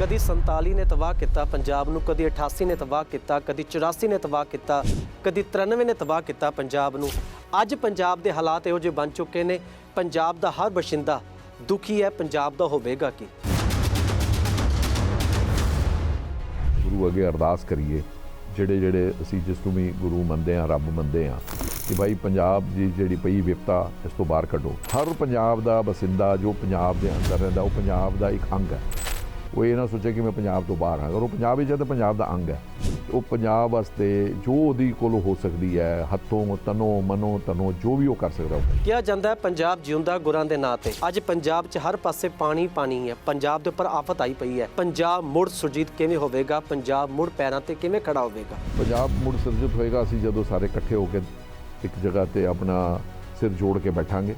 ਕਦੀ 47 ਨੇ ਤਬਾਹ ਕੀਤਾ, ਪੰਜਾਬ ਨੂੰ ਕਦੀ 88 ਨੇ ਤਬਾਹ ਕੀਤਾ, ਕਦੀ 84 ਨੇ ਤਬਾਹ ਕੀਤਾ, ਕਦੀ 93 ਨੇ ਤਬਾਹ ਕੀਤਾ ਪੰਜਾਬ ਨੂੰ। ਅੱਜ ਪੰਜਾਬ ਦੇ ਹਾਲਾਤ ਇਹੋ ਜਿਹੇ ਬਣ ਚੁੱਕੇ ਨੇ, ਪੰਜਾਬ ਦਾ ਹਰ ਬਸ਼ਿੰਦਾ ਦੁਖੀ ਹੈ, ਪੰਜਾਬ ਦਾ ਹੋਵੇਗਾ ਕੀ? ਗੁਰੂ ਅੱਗੇ ਅਰਦਾਸ ਕਰੀਏ, ਜਿਹੜੇ ਜਿਹੜੇ ਅਸੀਂ ਜਿਸ ਨੂੰ ਵੀ ਗੁਰੂ ਮੰਨਦੇ ਆ ਰੱਬ ਮੰਨਦੇ ਆ ਕਿ ਭਾਈ ਪੰਜਾਬ ਦੀ ਜਿਹੜੀ ਪਈ ਵਿਪਤਾ, ਇਸ ਤੋਂ ਬਾਹਰ ਕੱਢੋ। ਹਰ ਪੰਜਾਬ ਦਾ ਬਸਿੰਦਾ, ਜੋ ਪੰਜਾਬ ਦੇ ਅੰਦਰ ਰਹਿੰਦਾ, ਉਹ ਪੰਜਾਬ ਦਾ ਇੱਕ ਅੰਗ ਹੈ। ਉਹ ਇਹ ਨਾ ਸੋਚੇ ਕਿ ਮੈਂ ਪੰਜਾਬ ਤੋਂ ਬਾਹਰ ਹਾਂ। ਅਗਰ ਉਹ ਪੰਜਾਬ ਵਿੱਚ ਹੈ ਤਾਂ ਪੰਜਾਬ ਦਾ ਅੰਗ ਹੈ। ਉਹ ਪੰਜਾਬ ਵਾਸਤੇ ਜੋ ਉਹਦੀ ਕੋਲ ਹੋ ਸਕਦੀ ਹੈ ਹੱਥੋਂ ਤਨੋਂ ਮਨੋਂ ਤਨੋਂ ਜੋ ਵੀ ਉਹ ਕਰ ਸਕਦਾ ਉਹ। ਕਿਹਾ ਜਾਂਦਾ ਹੈ ਪੰਜਾਬ ਜਿਉਂਦਾ ਗੁਰਾਂ ਦੇ ਨਾਂ ਤੇ। ਅੱਜ ਪੰਜਾਬ 'ਚ ਹਰ ਪਾਸੇ ਪਾਣੀ ਪਾਣੀ ਹੈ ਪੰਜਾਬ ਦੇ ਉੱਪਰ ਆਫਤ ਆਈ ਪਈ ਹੈ। ਪੰਜਾਬ ਮੁੜ ਸੁਰਜੀਤ ਕਿਵੇਂ ਹੋਵੇਗਾ? ਪੰਜਾਬ ਮੁੜ ਪੈਰਾਂ ਤੇ ਕਿਵੇਂ ਖੜਾ ਹੋਵੇਗਾ? ਪੰਜਾਬ ਮੁੜ ਸਿਰਜਿਤ ਹੋਏਗਾ ਅਸੀਂ ਜਦੋਂ ਸਾਰੇ ਇਕੱਠੇ ਹੋ ਕੇ ਇੱਕ ਜਗ੍ਹਾ ਤੇ ਆਪਣਾ ਸਿਰ ਜੋੜ ਕੇ ਬੈਠਾਂਗੇ।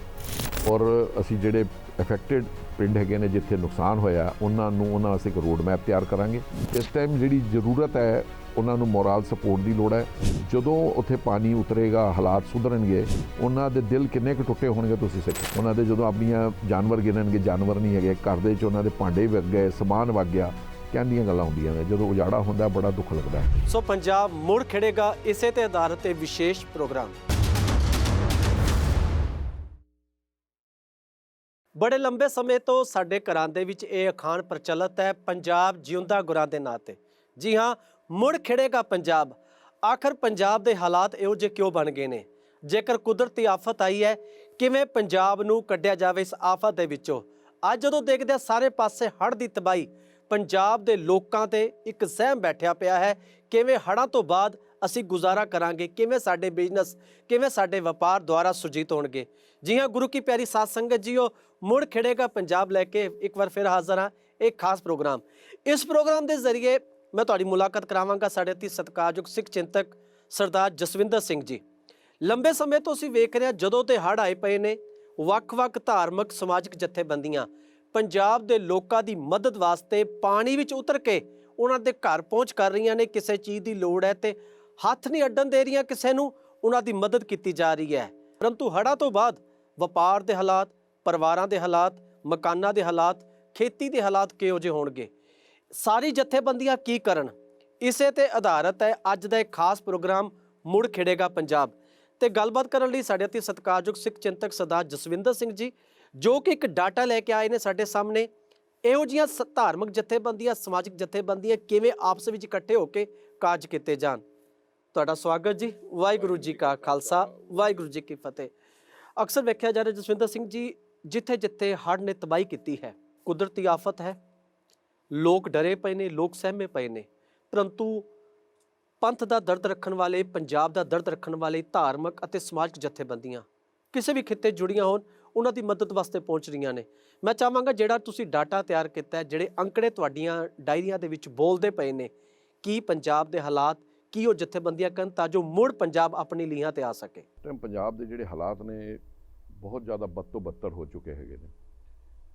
ਔਰ ਅਸੀਂ ਜਿਹੜੇ ਅਫੈਕਟਡ ਪਿੰਡ ਹੈਗੇ ਨੇ ਜਿੱਥੇ ਨੁਕਸਾਨ ਹੋਇਆ, ਉਹਨਾਂ ਨੂੰ, ਉਹਨਾਂ ਅਸੀਂ ਇੱਕ ਰੋਡ ਮੈਪ ਤਿਆਰ ਕਰਾਂਗੇ। ਇਸ ਟਾਈਮ ਜਿਹੜੀ ਜ਼ਰੂਰਤ ਹੈ, ਉਹਨਾਂ ਨੂੰ ਮੋਰਲ ਸਪੋਰਟ ਦੀ ਲੋੜ ਹੈ। ਜਦੋਂ ਉੱਥੇ ਪਾਣੀ ਉਤਰੇਗਾ, ਹਾਲਾਤ ਸੁਧਰਨਗੇ, ਉਹਨਾਂ ਦੇ ਦਿਲ ਕਿੰਨੇ ਕੁ ਟੁੱਟੇ ਹੋਣਗੇ ਤੁਸੀਂ ਸੋਚੋ ਉਹਨਾਂ ਦੇ ਜਦੋਂ ਆਪਣੀਆਂ ਜਾਨਵਰ ਗਿਣਨਗੇ, ਜਾਨਵਰ ਨਹੀਂ ਹੈਗੇ, ਘਰ ਦੇ ਵਿੱਚ ਉਹਨਾਂ ਦੇ ਭਾਂਡੇ ਵਗ ਗਏ, ਸਮਾਨ ਵਗ ਗਿਆ, ਕਹਿੰਦੀਆਂ ਗੱਲਾਂ ਹੁੰਦੀਆਂ ਨੇ। ਜਦੋਂ ਉਜਾੜਾ ਹੁੰਦਾ, ਬੜਾ ਦੁੱਖ ਲੱਗਦਾ ਹੈ। ਸੋ ਪੰਜਾਬ ਮੁੜ ਖਿੜੇਗਾ ਇਸੇ ਤੇ ਆਧਾਰਿਤ ਇਹ ਵਿਸ਼ੇਸ਼ ਪ੍ਰੋਗਰਾਮ। ਬੜੇ ਲੰਬੇ ਸਮੇਂ ਤੋਂ ਸਾਡੇ ਘਰਾਂ ਦੇ ਵਿੱਚ ਇਹ ਅਖਾਣ ਪ੍ਰਚਲਿਤ ਹੈ, ਪੰਜਾਬ ਜਿਉਂਦਾ ਗੁਰਾਂ ਦੇ ਨਾਂ ਤੇ। ਜੀ ਹਾਂ, ਮੁੜ ਖਿੜੇਗਾ ਪੰਜਾਬ। ਆਖਰ ਪੰਜਾਬ ਦੇ ਹਾਲਾਤ ਇਹੋ ਜਿਹੇ ਕਿਉਂ ਬਣ ਗਏ ਨੇ? ਜੇਕਰ ਕੁਦਰਤੀ ਆਫਤ ਆਈ ਹੈ, ਕਿਵੇਂ ਪੰਜਾਬ ਨੂੰ ਕੱਢਿਆ ਜਾਵੇ ਇਸ ਆਫਤ ਦੇ ਵਿੱਚੋਂ? ਅੱਜ ਜਦੋਂ ਦੇਖਦੇ ਹਾਂ, ਸਾਰੇ ਪਾਸੇ ਹੜ੍ਹ ਦੀ ਤਬਾਹੀ, ਪੰਜਾਬ ਦੇ ਲੋਕਾਂ ਤੇ ਇੱਕ ਸਹਿਮ ਬੈਠਿਆ ਪਿਆ ਹੈ, ਕਿਵੇਂ ਹੜ੍ਹਾਂ ਤੋਂ ਬਾਅਦ ਅਸੀਂ ਗੁਜ਼ਾਰਾ ਕਰਾਂਗੇ, ਕਿਵੇਂ ਸਾਡੇ ਬਿਜ਼ਨਸ ਕਿਵੇਂ ਸਾਡੇ ਵਪਾਰ ਦੁਆਰਾ ਸੁਰਜੀਤ ਹੋਣਗੇ। ਜੀ ਹਾਂ, ਗੁਰੂ ਕੀ ਪਿਆਰੀ ਸਾਧ ਸੰਗਤ ਜੀਓ, ਮੁੜ ਖਿੜੇਗਾ ਪੰਜਾਬ ਲੈ ਕੇ ਇੱਕ ਵਾਰ ਫਿਰ ਹਾਜ਼ਰ ਹਾਂ, ਇੱਕ ਖਾਸ ਪ੍ਰੋਗਰਾਮ। ਇਸ ਪ੍ਰੋਗਰਾਮ ਦੇ ਜ਼ਰੀਏ ਮੈਂ ਤੁਹਾਡੀ ਮੁਲਾਕਾਤ ਕਰਾਵਾਂਗਾ ਸਾਡੇ ਅਤੀ ਸਤਿਕਾਰਯੋਗ ਸਿੱਖ ਚਿੰਤਕ ਸਰਦਾਰ ਜਸਵਿੰਦਰ ਸਿੰਘ ਜੀ। ਲੰਬੇ ਸਮੇਂ ਤੋਂ ਅਸੀਂ ਵੇਖ ਰਹੇ ਹਾਂ, ਜਦੋਂ ਤੇ ਹੜ੍ਹ ਆਏ ਪਏ ਨੇ, ਵੱਖ-ਵੱਖ ਧਾਰਮਿਕ, ਸਮਾਜਿਕ ਜਥੇਬੰਦੀਆਂ ਪੰਜਾਬ ਦੇ ਲੋਕਾਂ ਦੀ ਮਦਦ ਵਾਸਤੇ ਪਾਣੀ ਵਿੱਚ ਉਤਰ ਕੇ ਉਹਨਾਂ ਦੇ ਘਰ ਪਹੁੰਚ ਕਰ ਰਹੀਆਂ ਨੇ, ਕਿਸੇ ਚੀਜ਼ ਦੀ ਲੋੜ ਹੈ ਤੇ ਹੱਥ ਨਹੀਂ ਅੱਡਣ ਦੇ ਰਹੀਆਂ, ਕਿਸੇ ਨੂੰ ਉਹਨਾਂ ਦੀ ਮਦਦ ਕੀਤੀ ਜਾ ਰਹੀ ਹੈ। ਪਰੰਤੂ ਹੜ੍ਹਾਂ ਤੋਂ ਬਾਅਦ ਵਪਾਰ ਦੇ ਹਾਲਾਤ, ਪਰਿਵਾਰਾਂ ਦੇ ਹਾਲਾਤ, ਮਕਾਨਾਂ ਦੇ ਹਾਲਾਤ, ਖੇਤੀ ਦੇ ਹਾਲਾਤ ਕਿਹੋ ਜਿਹੇ ਹੋਣਗੇ? ਸਾਰੀ ਜਥੇਬੰਦੀਆਂ ਕੀ ਕਰਨ? ਇਸੇ ਤੇ ਆਧਾਰਿਤ ਹੈ ਅੱਜ ਦਾ ਇੱਕ ਖਾਸ ਪ੍ਰੋਗਰਾਮ, ਮੁੜ ਖਿੜੇਗਾ ਪੰਜਾਬ। ਤੇ ਗੱਲਬਾਤ ਕਰਨ ਲਈ ਸਾਡੇ ਅਤੀ ਸਤਿਕਾਰਯੋਗ ਸਿੱਖ ਚਿੰਤਕ ਸਰਦਾਰ ਜਸਵਿੰਦਰ ਸਿੰਘ ਜੀ, ਜੋ ਕਿ ਇੱਕ ਡਾਟਾ ਲੈ ਕੇ ਆਏ ਨੇ ਸਾਡੇ ਸਾਹਮਣੇ। ਇਹੋ ਜਿਹੀਆਂ ਸ- ਧਾਰਮਿਕ ਜਥੇਬੰਦੀਆਂ, ਸਮਾਜਿਕ ਜਥੇਬੰਦੀਆਂ ਕਿਵੇਂ ਆਪਸ ਵਿੱਚ ਇਕੱਠੇ ਹੋ ਕੇ ਕਾਰਜ ਕੀਤੇ ਜਾਣ? ਤੁਹਾਡਾ ਸਵਾਗਤ ਜੀ। ਵਾਹਿਗੁਰੂ ਜੀ ਕਾ ਖਾਲਸਾ, ਵਾਹਿਗੁਰੂ ਜੀ ਕੀ ਫਤਿਹ। ਅਕਸਰ ਵੇਖਿਆ ਜਾ ਰਿਹਾ ਜਸਵਿੰਦਰ ਸਿੰਘ ਜੀ ਜਿੱਥੇ ਜਿੱਥੇ ਹੜ੍ਹ ਨੇ ਤਬਾਹੀ ਕੀਤੀ ਹੈ, ਕੁਦਰਤੀ ਆਫਤ ਹੈ। ਲੋਕ ਡਰੇ ਪਏ ਨੇ, ਲੋਕ ਸਹਿਮੇ ਪਏ ਨੇ। ਪਰੰਤੂ ਪੰਥ ਦਾ ਦਰਦ ਰੱਖਣ ਵਾਲੇ, ਪੰਜਾਬ ਦਾ ਦਰਦ ਰੱਖਣ ਵਾਲੇ ਧਾਰਮਿਕ ਅਤੇ ਸਮਾਜਿਕ ਜਥੇਬੰਦੀਆਂ ਕਿਸੇ ਵੀ ਖਿੱਤੇ ਜੁੜੀਆਂ ਹੋਣ, ਉਹਨਾਂ ਦੀ ਮਦਦ ਵਾਸਤੇ ਪਹੁੰਚ ਰਹੀਆਂ ਨੇ। ਮੈਂ ਚਾਹਾਂਗਾ ਜਿਹੜਾ ਤੁਸੀਂ ਡਾਟਾ ਤਿਆਰ ਕੀਤਾ ਜਿਹੜੇ ਅੰਕੜੇ ਤੁਹਾਡੀਆਂ ਡਾਇਰੀਆਂ ਦੇ ਵਿੱਚ ਬੋਲਦੇ ਪਏ ਨੇ, ਕੀ ਪੰਜਾਬ ਦੇ ਹਾਲਾਤ ਕੀ ਉਹ ਜਥੇਬੰਦੀਆਂ ਕਰਨ ਤਾਂ ਜੋ ਮੁੜ ਪੰਜਾਬ ਆਪਣੀ ਲੀਹਾਂ ਤੇ ਆ ਸਕੇ? ਟਾਈਮ ਪੰਜਾਬ ਦੇ ਜਿਹੜੇ ਹਾਲਾਤ ਨੇ ਬਹੁਤ ਜ਼ਿਆਦਾ ਬਦ ਤੋਂ ਬੱਤਰ ਹੋ ਚੁੱਕੇ ਹੈਗੇ ਨੇ।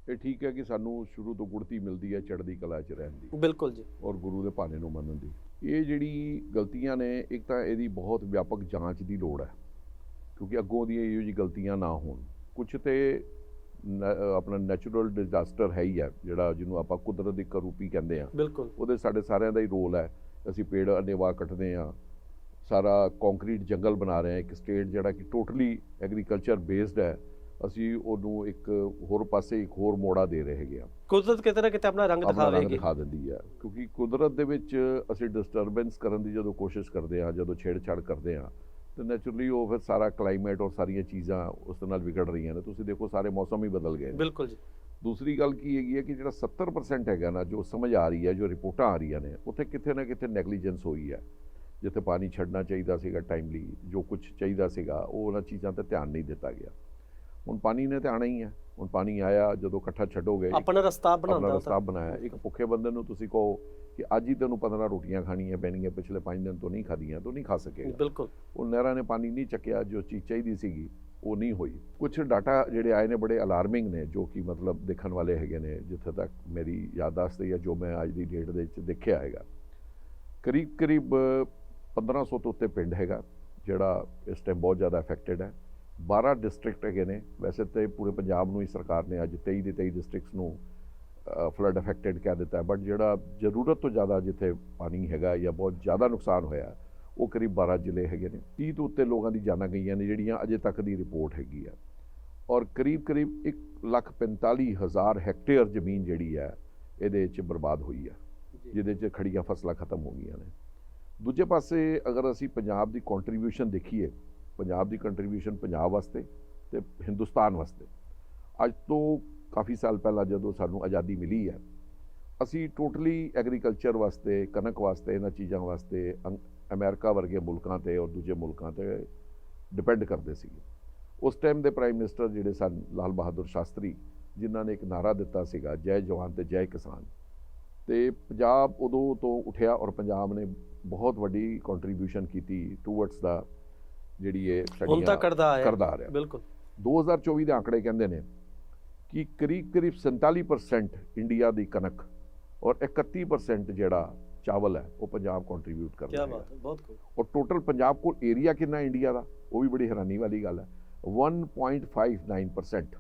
ਇਹ ਠੀਕ ਹੈ ਕਿ ਸਾਨੂੰ ਸ਼ੁਰੂ ਤੋਂ ਗੁੜਤੀ ਮਿਲਦੀ ਹੈ ਚੜ੍ਹਦੀ ਕਲਾ 'ਚ ਰਹਿਣ ਦੀ। ਬਿਲਕੁਲ ਜੀ। ਔਰ ਗੁਰੂ ਦੇ ਭਾਣੇ ਨੂੰ ਮੰਨਣ ਦੀ। ਇਹ ਜਿਹੜੀ ਗਲਤੀਆਂ ਨੇ ਇੱਕ ਤਾਂ ਇਹਦੀ ਬਹੁਤ ਵਿਆਪਕ ਜਾਂਚ ਦੀ ਲੋੜ ਹੈ। ਕਿਉਂਕਿ ਅੱਗੋਂ ਦੀਆਂ ਇਹੋ ਜਿਹੀ ਗਲਤੀਆਂ ਨਾ ਹੋਣ। ਕੁਝ ਤੇ ਆਪਣਾ ਨੈਚੁਰਲ ਡਿਜ਼ਾਸਟਰ ਹੈ ਹੀ ਹੈ ਜਿਹੜਾ ਜਿਹਨੂੰ ਆਪਾਂ ਕੁਦਰਤ ਦੀ ਕਰੂਪੀ ਕਹਿੰਦੇ ਆ ਬਿਲਕੁਲ। ਉਹਦੇ ਸਾਡੇ ਸਾਰਿਆਂ ਦਾ ਹੀ ਰੋਲ ਹੈ। ਅਸੀਂ ਪੇੜ ਅਨੇਵਾ ਕੱਟਦੇ ਆ ਸਾਰਾ ਕੰਕਰੀਟ ਜੰਗਲ ਬਣਾ ਰਹੇ ਹਾਂ। ਇੱਕ ਸਟੇਟ ਜਿਹੜਾ ਕਿ ਟੋਟਲੀ ਐਗਰੀਕਲਚਰ ਬੇਸਡ ਹੈ। ਅਸੀਂ ਉਹਨੂੰ ਇੱਕ ਹੋਰ ਪਾਸੇ ਇੱਕ ਹੋਰ ਮੋੜਾ ਦੇ ਰਹੇ ਹੈਗੇ ਆ ਕੁਦਰਤ ਕਿਤੇ ਨਾ ਕਿਤੇ ਆਪਣਾ ਰੰਗ ਰੰਗ ਦਿਖਾਵੇਗੀ। ਦਿਖਾ ਦਿੰਦੀ ਹੈ। ਕਿਉਂਕਿ ਕੁਦਰਤ ਦੇ ਵਿੱਚ ਅਸੀਂ ਡਿਸਟਰਬੈਂਸ ਕਰਨ ਦੀ ਜਦੋਂ ਕੋਸ਼ਿਸ਼ ਕਰਦੇ ਆ ਜਦੋਂ ਛੇੜਛਾੜ ਕਰਦੇ ਆ ਤੇ ਨੈਚੁਰਲੀ ਉਹ ਫਿਰ ਸਾਰਾ ਕਲਾਈਮੇਟ ਔਰ ਸਾਰੀਆਂ ਚੀਜ਼ਾਂ ਉਸ ਨਾਲ ਵਿਗੜ ਰਹੀਆਂ ਨੇ। ਤੁਸੀਂ ਦੇਖੋ ਸਾਰੇ ਮੌਸਮ ਹੀ ਬਦਲ ਗਏ ਬਿਲਕੁਲ ਜੀ। ਦੂਸਰੀ ਗੱਲ ਕੀ ਹੈਗੀ ਹੈ ਕਿ ਜਿਹੜਾ 70% ਹੈਗਾ ਨਾ ਜੋ ਸਮਝ ਆ ਰਹੀ ਹੈ ਜੋ ਰਿਪੋਰਟਾਂ ਆ ਰਹੀਆਂ ਨੇ ਉੱਥੇ ਕਿਤੇ ਨਾ ਕਿਤੇ ਨੈਗਲੀਜੈਂਸ ਹੋਈ ਹੈ। ਜਿੱਥੇ ਪਾਣੀ ਛੱਡਣਾ ਚਾਹੀਦਾ ਸੀਗਾ ਟਾਈਮਲੀ ਜੋ ਕੁਝ ਚਾਹੀਦਾ ਸੀਗਾ ਉਹ ਉਹਨਾਂ ਚੀਜ਼ਾਂ ਤੇ ਧਿਆਨ ਨਹੀਂ ਦਿੱਤਾ ਗਿਆ। ਹੁਣ ਪਾਣੀ ਨੇ ਤੇ ਆਣਾ ਹੀ ਹੈ। ਹੁਣ ਪਾਣੀ ਆਇਆ ਜਦੋਂ ਇਕੱਠਾ ਛੱਡੋਗੇ ਆਪਣਾ ਰਸਤਾ ਆਪਣਾ ਬਣਾਉਂਦਾ ਰਸਤਾ ਬਣਾਇਆ। ਇੱਕ ਭੁੱਖੇ ਬੰਦੇ ਨੂੰ ਤੁਸੀਂ ਕਹੋ ਕਿ ਅੱਜ ਹੀ ਤੈਨੂੰ 15 ਰੋਟੀਆਂ ਖਾਣੀਆਂ ਪੈਣਗੀਆਂ ਪਿਛਲੇ 5 ਦਿਨ ਤੋਂ ਨਹੀਂ ਖਾਧੀਆਂ ਤੋਂ ਨਹੀਂ ਖਾ ਸਕੇਗਾ। ਬਿਲਕੁਲ। ਉਹ ਨਹਿਰਾਂ ਨੇ ਪਾਣੀ ਨਹੀਂ ਚੱਕਿਆ ਜੋ ਚੀਜ਼ ਚਾਹੀਦੀ ਸੀਗੀ ਉਹ ਨਹੀਂ ਹੋਈ। ਕੁਝ ਡਾਟਾ ਜਿਹੜੇ ਆਏ ਨੇ ਬੜੇ ਅਲਾਰਮਿੰਗ ਨੇ, ਜੋ ਕਿ ਮਤਲਬ ਦੇਖਣ ਵਾਲੇ ਹੈਗੇ ਨੇ, ਜਿੱਥੇ ਤੱਕ ਮੇਰੀ ਯਾਦਾਸ਼ਤ ਹੈ ਜਾਂ ਜੋ ਮੈਂ ਅੱਜ ਦੀ ਡੇਟ ਦੇ ਵਿੱਚ ਦੇਖਿਆ ਹੈਗਾ। ਕਰੀਬ ਕਰੀਬ 1500 ਤੋਂ ਉੱਤੇ ਪਿੰਡ ਹੈਗਾ, ਜਿਹੜਾ ਇਸ ਟਾਈਮ ਬਹੁਤ ਜ਼ਿਆਦਾ ਅਫੈਕਟਡ ਹੈ। 12 ਡਿਸਟ੍ਰਿਕਟ ਹੈਗੇ ਨੇ। ਵੈਸੇ ਤੇ ਪੂਰੇ ਪੰਜਾਬ ਨੂੰ ਹੀ ਸਰਕਾਰ ਨੇ ਅੱਜ 23 ਦੇ 23 ਡਿਸਟ੍ਰਿਕਟਸ ਨੂੰ ਫਲੱਡ ਅਫੈਕਟਡ ਕਹਿ ਦਿੱਤਾ ਬਟ ਜਿਹੜਾ ਜ਼ਰੂਰਤ ਤੋਂ ਜ਼ਿਆਦਾ ਜਿੱਥੇ ਪਾਣੀ ਹੈਗਾ ਜਾਂ ਬਹੁਤ ਜ਼ਿਆਦਾ ਨੁਕਸਾਨ ਹੋਇਆ ਉਹ ਕਰੀਬ 12 ਜ਼ਿਲ੍ਹੇ ਹੈਗੇ ਨੇ 30 ਤੋਂ ਉੱਤੇ ਲੋਕਾਂ ਦੀ ਜਾਨਾਂ ਗਈਆਂ ਨੇ ਜਿਹੜੀਆਂ ਅਜੇ ਤੱਕ ਦੀ ਰਿਪੋਰਟ ਹੈਗੀ ਆ। ਔਰ ਕਰੀਬ ਕਰੀਬ 145000 ਹੈਕਟੇਅਰ ਜ਼ਮੀਨ ਜਿਹੜੀ ਹੈ ਇਹਦੇ 'ਚ ਬਰਬਾਦ ਹੋਈ ਹੈ ਜਿਹਦੇ 'ਚ ਖੜੀਆਂ ਫਸਲਾਂ ਖਤਮ ਹੋ ਗਈਆਂ ਨੇ। ਦੂਜੇ ਪਾਸੇ ਅਗਰ ਅਸੀਂ ਪੰਜਾਬ ਦੀ ਕੰਟਰੀਬਿਊਸ਼ਨ ਦੇਖੀਏ ਪੰਜਾਬ ਦੀ ਕੰਟਰੀਬਿਊਸ਼ਨ ਪੰਜਾਬ ਵਾਸਤੇ ਤੇ ਹਿੰਦੁਸਤਾਨ ਵਾਸਤੇ ਅੱਜ ਤੋਂ ਕਾਫੀ ਸਾਲ ਪਹਿਲਾਂ ਜਦੋਂ ਸਾਨੂੰ ਆਜ਼ਾਦੀ ਮਿਲੀ ਹੈ ਅਸੀਂ ਟੋਟਲੀ ਐਗਰੀਕਲਚਰ ਵਾਸਤੇ ਕਣਕ ਵਾਸਤੇ ਇਹਨਾਂ ਚੀਜ਼ਾਂ ਵਾਸਤੇ ਅਮਰੀਕਾ ਵਰਗੇ ਮੁਲਕਾਂ ਤੇ ਔਰ ਦੂਜੇ ਮੁਲਕਾਂ ਤੇ ਡਿਪੈਂਡ ਕਰਦੇ ਸੀਗੇ। ਉਸ ਟਾਈਮ ਦੇ ਪ੍ਰਾਈਮ ਮਿਨਿਸਟਰ ਜਿਹੜੇ ਸਨ ਲਾਲ ਬਹਾਦਰ ਸ਼ਾਸਤਰੀ ਜਿਨ੍ਹਾਂ ਨੇ ਇੱਕ ਨਾਰਾ ਦਿੱਤਾ ਸੀਗਾ ਜੈ ਜਵਾਨ ਤੇ ਜੈ ਕਿਸਾਨ। ਤੇ ਪੰਜਾਬ ਉਦੋਂ ਤੋਂ ਉਠਿਆ ਔਰ ਪੰਜਾਬ ਨੇ ਬਹੁਤ ਵੱਡੀ ਕੰਟਰੀਬਿਊਸ਼ਨ ਕੀਤੀ ਟੂਵਰਡਸ ਦਾ ਜਿਹੜੀ ਇਹ ਤਾਂ ਕਰਦਾ ਆਇਆ। ਕਰਦਾ ਆ ਰਿਹਾ। ਬਿਲਕੁਲ। 2024 ਦੇ ਆંકੜੇ ਕਹਿੰਦੇ ਨੇ ਕਿ ਕਰੀਬ ਕਰੀਬ 47% ਇੰਡੀਆ ਦੀ ਕਣਕ ਔਰ 31% ਜਿਹੜਾ ਚਾਵਲ ਹੈ ਉਹ ਪੰਜਾਬ ਕੰਟਰੀਬਿਊਟ ਕੀ ਕਰਦਾ ਹੈ ਬਾਤ ਹੈ ਬਹੁਤ ਖੂਬ ਔਰ ਟੋਟਲ ਪੰਜਾਬ ਕੋਲ ਏਰੀਆ ਕਿੰਨਾ ਇੰਡੀਆ ਦਾ? ਉਹ ਵੀ ਬੜੀ ਹੈਰਾਨੀ ਵਾਲੀ ਗੱਲ ਹੈ। 1.59%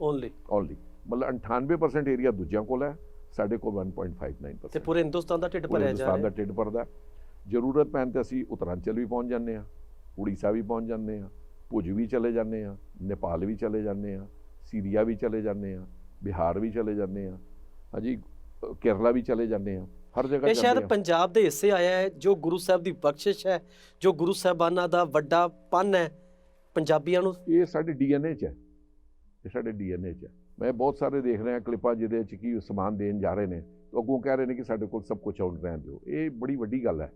ਓਨਲੀ ਓਨਲੀ ਮਤਲਬ 98% ਏਰੀਆ ਦੂਜਿਆਂ ਕੋਲ ਹੈ ਸਾਡੇ ਕੋਲ 1.59% ਤੇ ਪੂਰੇ ਹਿੰਦੁਸਤਾਨ ਦਾ ਢਿੱਡ ਭਰਿਆ ਜਾ ਹਿੰਦੁਸਤਾਨ ਦਾ ਰਿਹਾ ਢਿੱਡ ਭਰਦਾ ਹੈ। ਜ਼ਰੂਰਤ ਪੈਣ ਤੇ ਅਸੀਂ ਉਤਰਾਂਚਲ ਵੀ ਪਹੁੰਚ ਜਾਂਦੇ ਆ ਉੜੀਸਾ ਵੀ ਪਹੁੰਚ ਜਾਂਦੇ ਆ ਭੁਜ ਵੀ ਚਲੇ ਜਾਂਦੇ ਆ ਨੇਪਾਲ ਵੀ ਚਲੇ ਜਾਂਦੇ ਆ ਸੀਰੀਆ ਵੀ ਚਲੇ ਜਾਂਦੇ ਆ ਬਿਹਾਰ ਵੀ ਚਲੇ ਜਾਂਦੇ ਆ ਹਾਂਜੀ ਕੇਰਲਾ ਵੀ ਚਲੇ ਜਾਂਦੇ ਆ ਹਰ ਜਗ੍ਹਾ ਇਹ ਸ਼ਾਇਦ ਪੰਜਾਬ ਦੇ ਹਿੱਸੇ ਆਇਆ ਹੈ ਜੋ ਗੁਰੂ ਸਾਹਿਬ ਦੀ ਬਖਸ਼ਿਸ਼ ਹੈ ਜੋ ਗੁਰੂ ਸਾਹਿਬਾਨਾਂ ਦਾ ਵੱਡਾ ਪੰਨ ਹੈ ਪੰਜਾਬੀਆਂ ਨੂੰ। ਇਹ ਸਾਡੇ ਡੀਐਨਏ 'ਚ ਹੈ। ਇਹ ਸਾਡੇ ਡੀਐਨਏ 'ਚ ਹੈ। ਮੈਂ ਬਹੁਤ ਸਾਰੇ ਦੇਖ ਰਿਹਾ ਕਲਿੱਪਾਂ ਜਿਹਦੇ 'ਚ ਕੀ ਸਮਾਨ ਦੇਣ ਜਾ ਰਹੇ ਨੇ। ਤਾਂ ਅੱਗੋਂ ਕਹਿ ਰਹੇ ਨੇ ਕਿ ਸਾਡੇ ਕੋਲ ਸਭ ਕੁਝ ਆਉਣ ਰਹਿਣ ਦਿਓ। ਇਹ ਬੜੀ ਵੱਡੀ ਗੱਲ ਹੈ।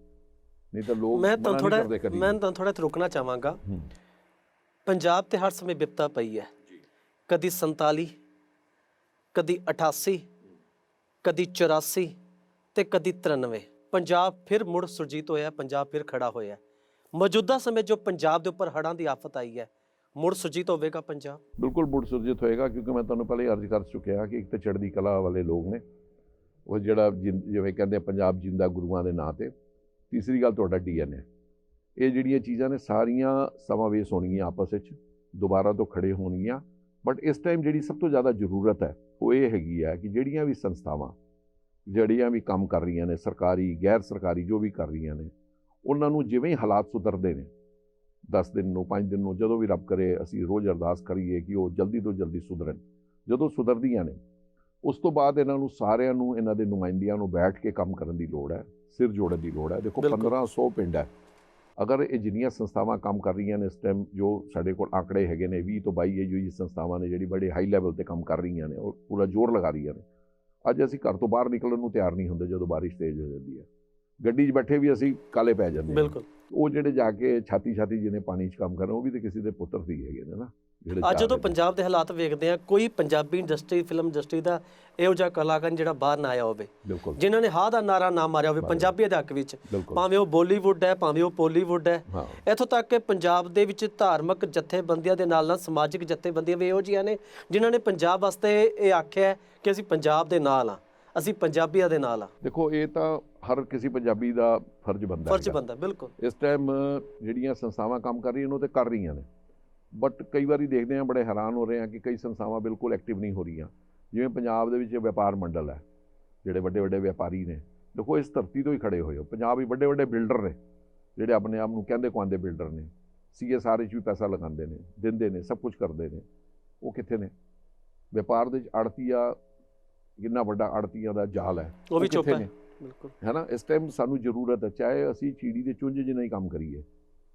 ਨਹੀਂ ਤਾਂ ਲੋਕ ਮੈਂ ਤਾਂ ਥੋੜਾ ਮੈਂ ਤਾਂ ਥੋੜਾ ਰੁਕਣਾ ਚਾਹਾਂਗਾ। ਪੰਜਾਬ ਤੇ ਹਰ ਸਮੇਂ ਵਿਪਤਾ ਪਈ ਹੈ। ਕਦੀ 47 ਕਦੀ 88 ਕਦੀ 84 ਤੇ ਕਦੀ 93 ਪੰਜਾਬ ਫਿਰ ਮੁੜ ਸੁਰਜੀਤ ਹੋਇਆ, ਪੰਜਾਬ ਫਿਰ ਖੜਾ ਹੋਇਆ। ਮੌਜੂਦਾ ਸਮੇਂ ਜੋ ਪੰਜਾਬ ਦੇ ਉੱਪਰ ਹੜ੍ਹਾਂ ਦੀ ਆਫਤ ਆਈ ਹੈ। ਮੁੜ ਸੁਰਜੀਤ ਹੋਵੇਗਾ ਪੰਜਾਬ? ਬਿਲਕੁਲ ਬੁੜ ਸੁਰਜਿਤ ਹੋਏਗਾ, ਕਿਉਂਕਿ ਮੈਂ ਤੁਹਾਨੂੰ ਪਹਿਲੇ ਅਰਜ਼ ਕਰ ਚੁੱਕਿਆ ਕਿ ਇੱਕ ਤਾਂ ਚੜ੍ਹਦੀ ਕਲਾ ਵਾਲੇ ਲੋਕ ਨੇ। ਉਹ ਜਿਹੜਾ ਜਿਵੇਂ ਕਹਿੰਦੇ ਪੰਜਾਬ ਜਿੰਦਾ ਗੁਰੂਆਂ ਦੇ ਨਾਂ ਤੇ। ਤੀਸਰੀ ਗੱਲ ਤੁਹਾਡਾ ਡੀਐਨਏ ਇਹ ਜਿਹੜੀਆਂ ਚੀਜ਼ਾਂ ਨੇ, ਸਾਰੀਆਂ ਸਮਾਵੇਸ਼ ਹੋਣਗੀਆਂ ਆਪਸ ਵਿੱਚ, ਦੁਬਾਰਾ ਤੋਂ ਖੜੇ ਹੋਣਗੀਆਂ। ਬਟ ਇਸ ਟਾਈਮ ਜਿਹੜੀ ਸਭ ਤੋਂ ਜ਼ਿਆਦਾ ਜ਼ਰੂਰਤ ਹੈ, ਉਹ ਇਹ ਹੈਗੀ ਹੈ ਕਿ ਜਿਹੜੀਆਂ ਵੀ ਸੰਸਥਾਵਾਂ ਜਿਹੜੀਆਂ ਵੀ ਕੰਮ ਕਰ ਰਹੀਆਂ ਨੇ ਸਰਕਾਰੀ ਗੈਰ ਸਰਕਾਰੀ ਜੋ ਵੀ ਕਰ ਰਹੀਆਂ ਨੇ ਉਹਨਾਂ ਨੂੰ ਜਿਵੇਂ ਹਾਲਾਤ ਸੁਧਰਦੇ ਨੇ 10 ਦਿਨ ਨੂੰ 5 ਦਿਨ ਨੂੰ ਜਦੋਂ ਵੀ ਰੱਬ ਕਰੇ ਅਸੀਂ ਰੋਜ਼ ਅਰਦਾਸ ਕਰੀਏ ਕਿ ਉਹ ਜਲਦੀ ਤੋਂ ਜਲਦੀ ਸੁਧਰਨ। ਜਦੋਂ ਸੁਧਰਦੀਆਂ ਨੇ ਉਸ ਤੋਂ ਬਾਅਦ ਇਹਨਾਂ ਨੂੰ ਸਾਰਿਆਂ ਨੂੰ ਇਹਨਾਂ ਦੇ ਨੁਮਾਇੰਦਿਆਂ ਨੂੰ ਬੈਠ ਕੇ ਕੰਮ ਕਰਨ ਦੀ ਲੋੜ ਹੈ ਸਿਰ ਜੋੜਨ ਦੀ ਲੋੜ ਹੈ। ਦੇਖੋ ਬਿਲਕੁਲ। 1500 ਪਿੰਡ ਹੈ। ਅਗਰ ਇਹ ਜਿੰਨੀਆਂ ਸੰਸਥਾਵਾਂ ਕੰਮ ਕਰ ਰਹੀਆਂ ਨੇ ਇਸ ਟਾਈਮ ਜੋ ਸਾਡੇ ਕੋਲ ਆંકੜੇ ਹੈਗੇ ਨੇ 20 ਤੋਂ 22 ਇਹ ਜੋ ਸੰਸਥਾਵਾਂ ਨੇ ਜਿਹੜੀ ਬੜੇ ਹਾਈ ਲੈਵਲ ਤੇ ਕੰਮ ਕਰ ਰਹੀਆਂ ਨੇ ਔਰ ਪੂਰਾ ਜ਼ੋਰ ਲਗਾ ਰਹੀਆਂ ਨੇ। ਅੱਜ ਅਸੀਂ ਘਰ ਤੋਂ ਬਾਹਰ ਨਿਕਲਣ ਨੂੰ ਤਿਆਰ ਨਹੀਂ ਹੁੰਦੇ ਜਦੋਂ ਬਾਰਿਸ਼ ਤੇਜ਼ ਹੋ ਜਾਂਦੀ ਹੈ। ਗੱਡੀ 'ਚ ਬੈਠੇ ਵੀ ਅਸੀਂ ਕਾਲੇ ਪੈ ਜਾਂਦੇ ਹਾਂ। ਬਿਲਕੁਲ। ਉਹ ਜਿਹੜੇ ਜਾ ਕੇ ਛਾਤੀ ਛਾਤੀ ਜਿਹਨੇ ਪਾਣੀ 'ਚ ਕੰਮ ਕਰਨ ਉਹ ਵੀ ਤੇ ਕਿਸੇ ਦੇ ਪੁੱਤਰ ਦੀ ਹੈਗੇ ਨੇ ਨਾ। ਅੱਜ ਜਦੋਂ। ਪੰਜਾਬ ਦੇ ਹਾਲਾਤ ਵੇਖਦੇ ਆ ਕੋਈ ਪੰਜਾਬੀ ਇੰਡਸਟਰੀ ਫਿਲਮ ਇੰਡਸਟਰੀ ਦਾ ਇਹੋ ਜਿਹਾ ਕਲਾਕਾਰ ਜਿਹੜਾ ਬਾਹਰ ਨਾ ਆਇਆ ਹੋਵੇ ਜਿਨ੍ਹਾਂ ਨੇ ਹਾਂ ਦਾ ਨਾਰਾ ਨਾ ਮਾਰਿਆ ਹੋਵੇ ਪੰਜਾਬੀ ਦੇ ਹੱਕ ਵਿੱਚ ਭਾਵੇਂ ਉਹ ਬਾਲੀਵੁੱਡ ਹੈ ਭਾਵੇਂ ਉਹ ਪੋਲੀਵੁੱਡ ਹੈ ਇੱਥੋਂ ਤੱਕ ਕਿ ਪੰਜਾਬ ਦੇ ਵਿੱਚ ਧਾਰਮਿਕ ਜਥੇਬੰਦੀਆਂ ਦੇ ਨਾਲ ਨਾਲ ਸਮਾਜਿਕ ਜਥੇਬੰਦੀਆਂ ਵੀ ਇਹੋ ਜਿਹੀਆਂ ਨੇ ਜਿਨ੍ਹਾਂ ਨੇ ਪੰਜਾਬ ਵਾਸਤੇ ਇਹ ਆਖਿਆ ਕਿ ਅਸੀਂ ਪੰਜਾਬ ਦੇ ਨਾਲ ਆ ਅਸੀਂ ਪੰਜਾਬੀਆਂ ਦੇ ਨਾਲ ਆ ਦੇਖੋ ਇਹ ਤਾਂ ਹਰ ਕਿਸੇ ਪੰਜਾਬੀ ਦਾ ਫਰਜ਼ ਬੰਦਾ ਫਰਜ਼ ਬੰਦਾ ਬਿਲਕੁਲ। ਇਸ ਟਾਈਮ ਜਿਹੜੀਆਂ ਸੰਸਥਾਵਾਂ ਕੰਮ ਕਰ ਰਹੀਆਂ ਨੇ ਉਹ ਤੇ ਕਰ ਰਹੀਆਂ ਨੇ। ਬਟ ਕਈ ਵਾਰੀ ਦੇਖਦੇ ਆ ਬੜੇ ਹੈਰਾਨ ਹੋ ਰਹੇ ਆ ਕਿ ਕਈ ਸੰਸਥਾਵਾਂ ਬਿਲਕੁਲ ਐਕਟਿਵ ਨਹੀਂ ਹੋ ਰਹੀਆਂ। ਜਿਵੇਂ ਪੰਜਾਬ ਦੇ ਵਿੱਚ ਵਪਾਰ ਮੰਡਲ ਹੈ ਜਿਹੜੇ ਵੱਡੇ ਵੱਡੇ ਵਪਾਰੀ ਨੇ। ਦੇਖੋ ਇਸ ਧਰਤੀ ਤੋਂ ਹੀ ਖੜੇ ਹੋਏ ਹੋ। ਪੰਜਾਬ ਵੀ ਵੱਡੇ ਵੱਡੇ ਬਿਲਡਰ ਨੇ ਜਿਹੜੇ ਆਪਣੇ ਆਪ ਨੂੰ ਕਹਿੰਦੇ ਕੁਆਂਦੇ ਬਿਲਡਰ ਨੇ। ਸੀਐਸਆਰ ਵਿੱਚ ਵੀ ਪੈਸਾ ਲਗਾਉਂਦੇ ਨੇ ਦਿੰਦੇ ਨੇ ਸਭ ਕੁਝ ਕਰਦੇ ਨੇ। ਉਹ ਕਿੱਥੇ ਨੇ? ਵਪਾਰ ਦੇ ਵਿੱਚ ਆੜਤੀਆ ਕਿੰਨਾ ਵੱਡਾ ਆੜਤੀਆਂ ਦਾ ਜਾਲ ਹੈ ਉਹ ਵੀ ਕਿੱਥੇ ਚੁੱਪ ਹੈ ਨੇ? ਬਿਲਕੁਲ। ਹੈ ਨਾ? ਇਸ ਟਾਈਮ ਸਾਨੂੰ ਜ਼ਰੂਰਤ ਹੈ ਚਾਹੇ ਅਸੀਂ ਚੀੜੀ ਦੇ ਚੁੰਝ ਜਿਹਾ ਹੀ ਕੰਮ ਕਰੀਏ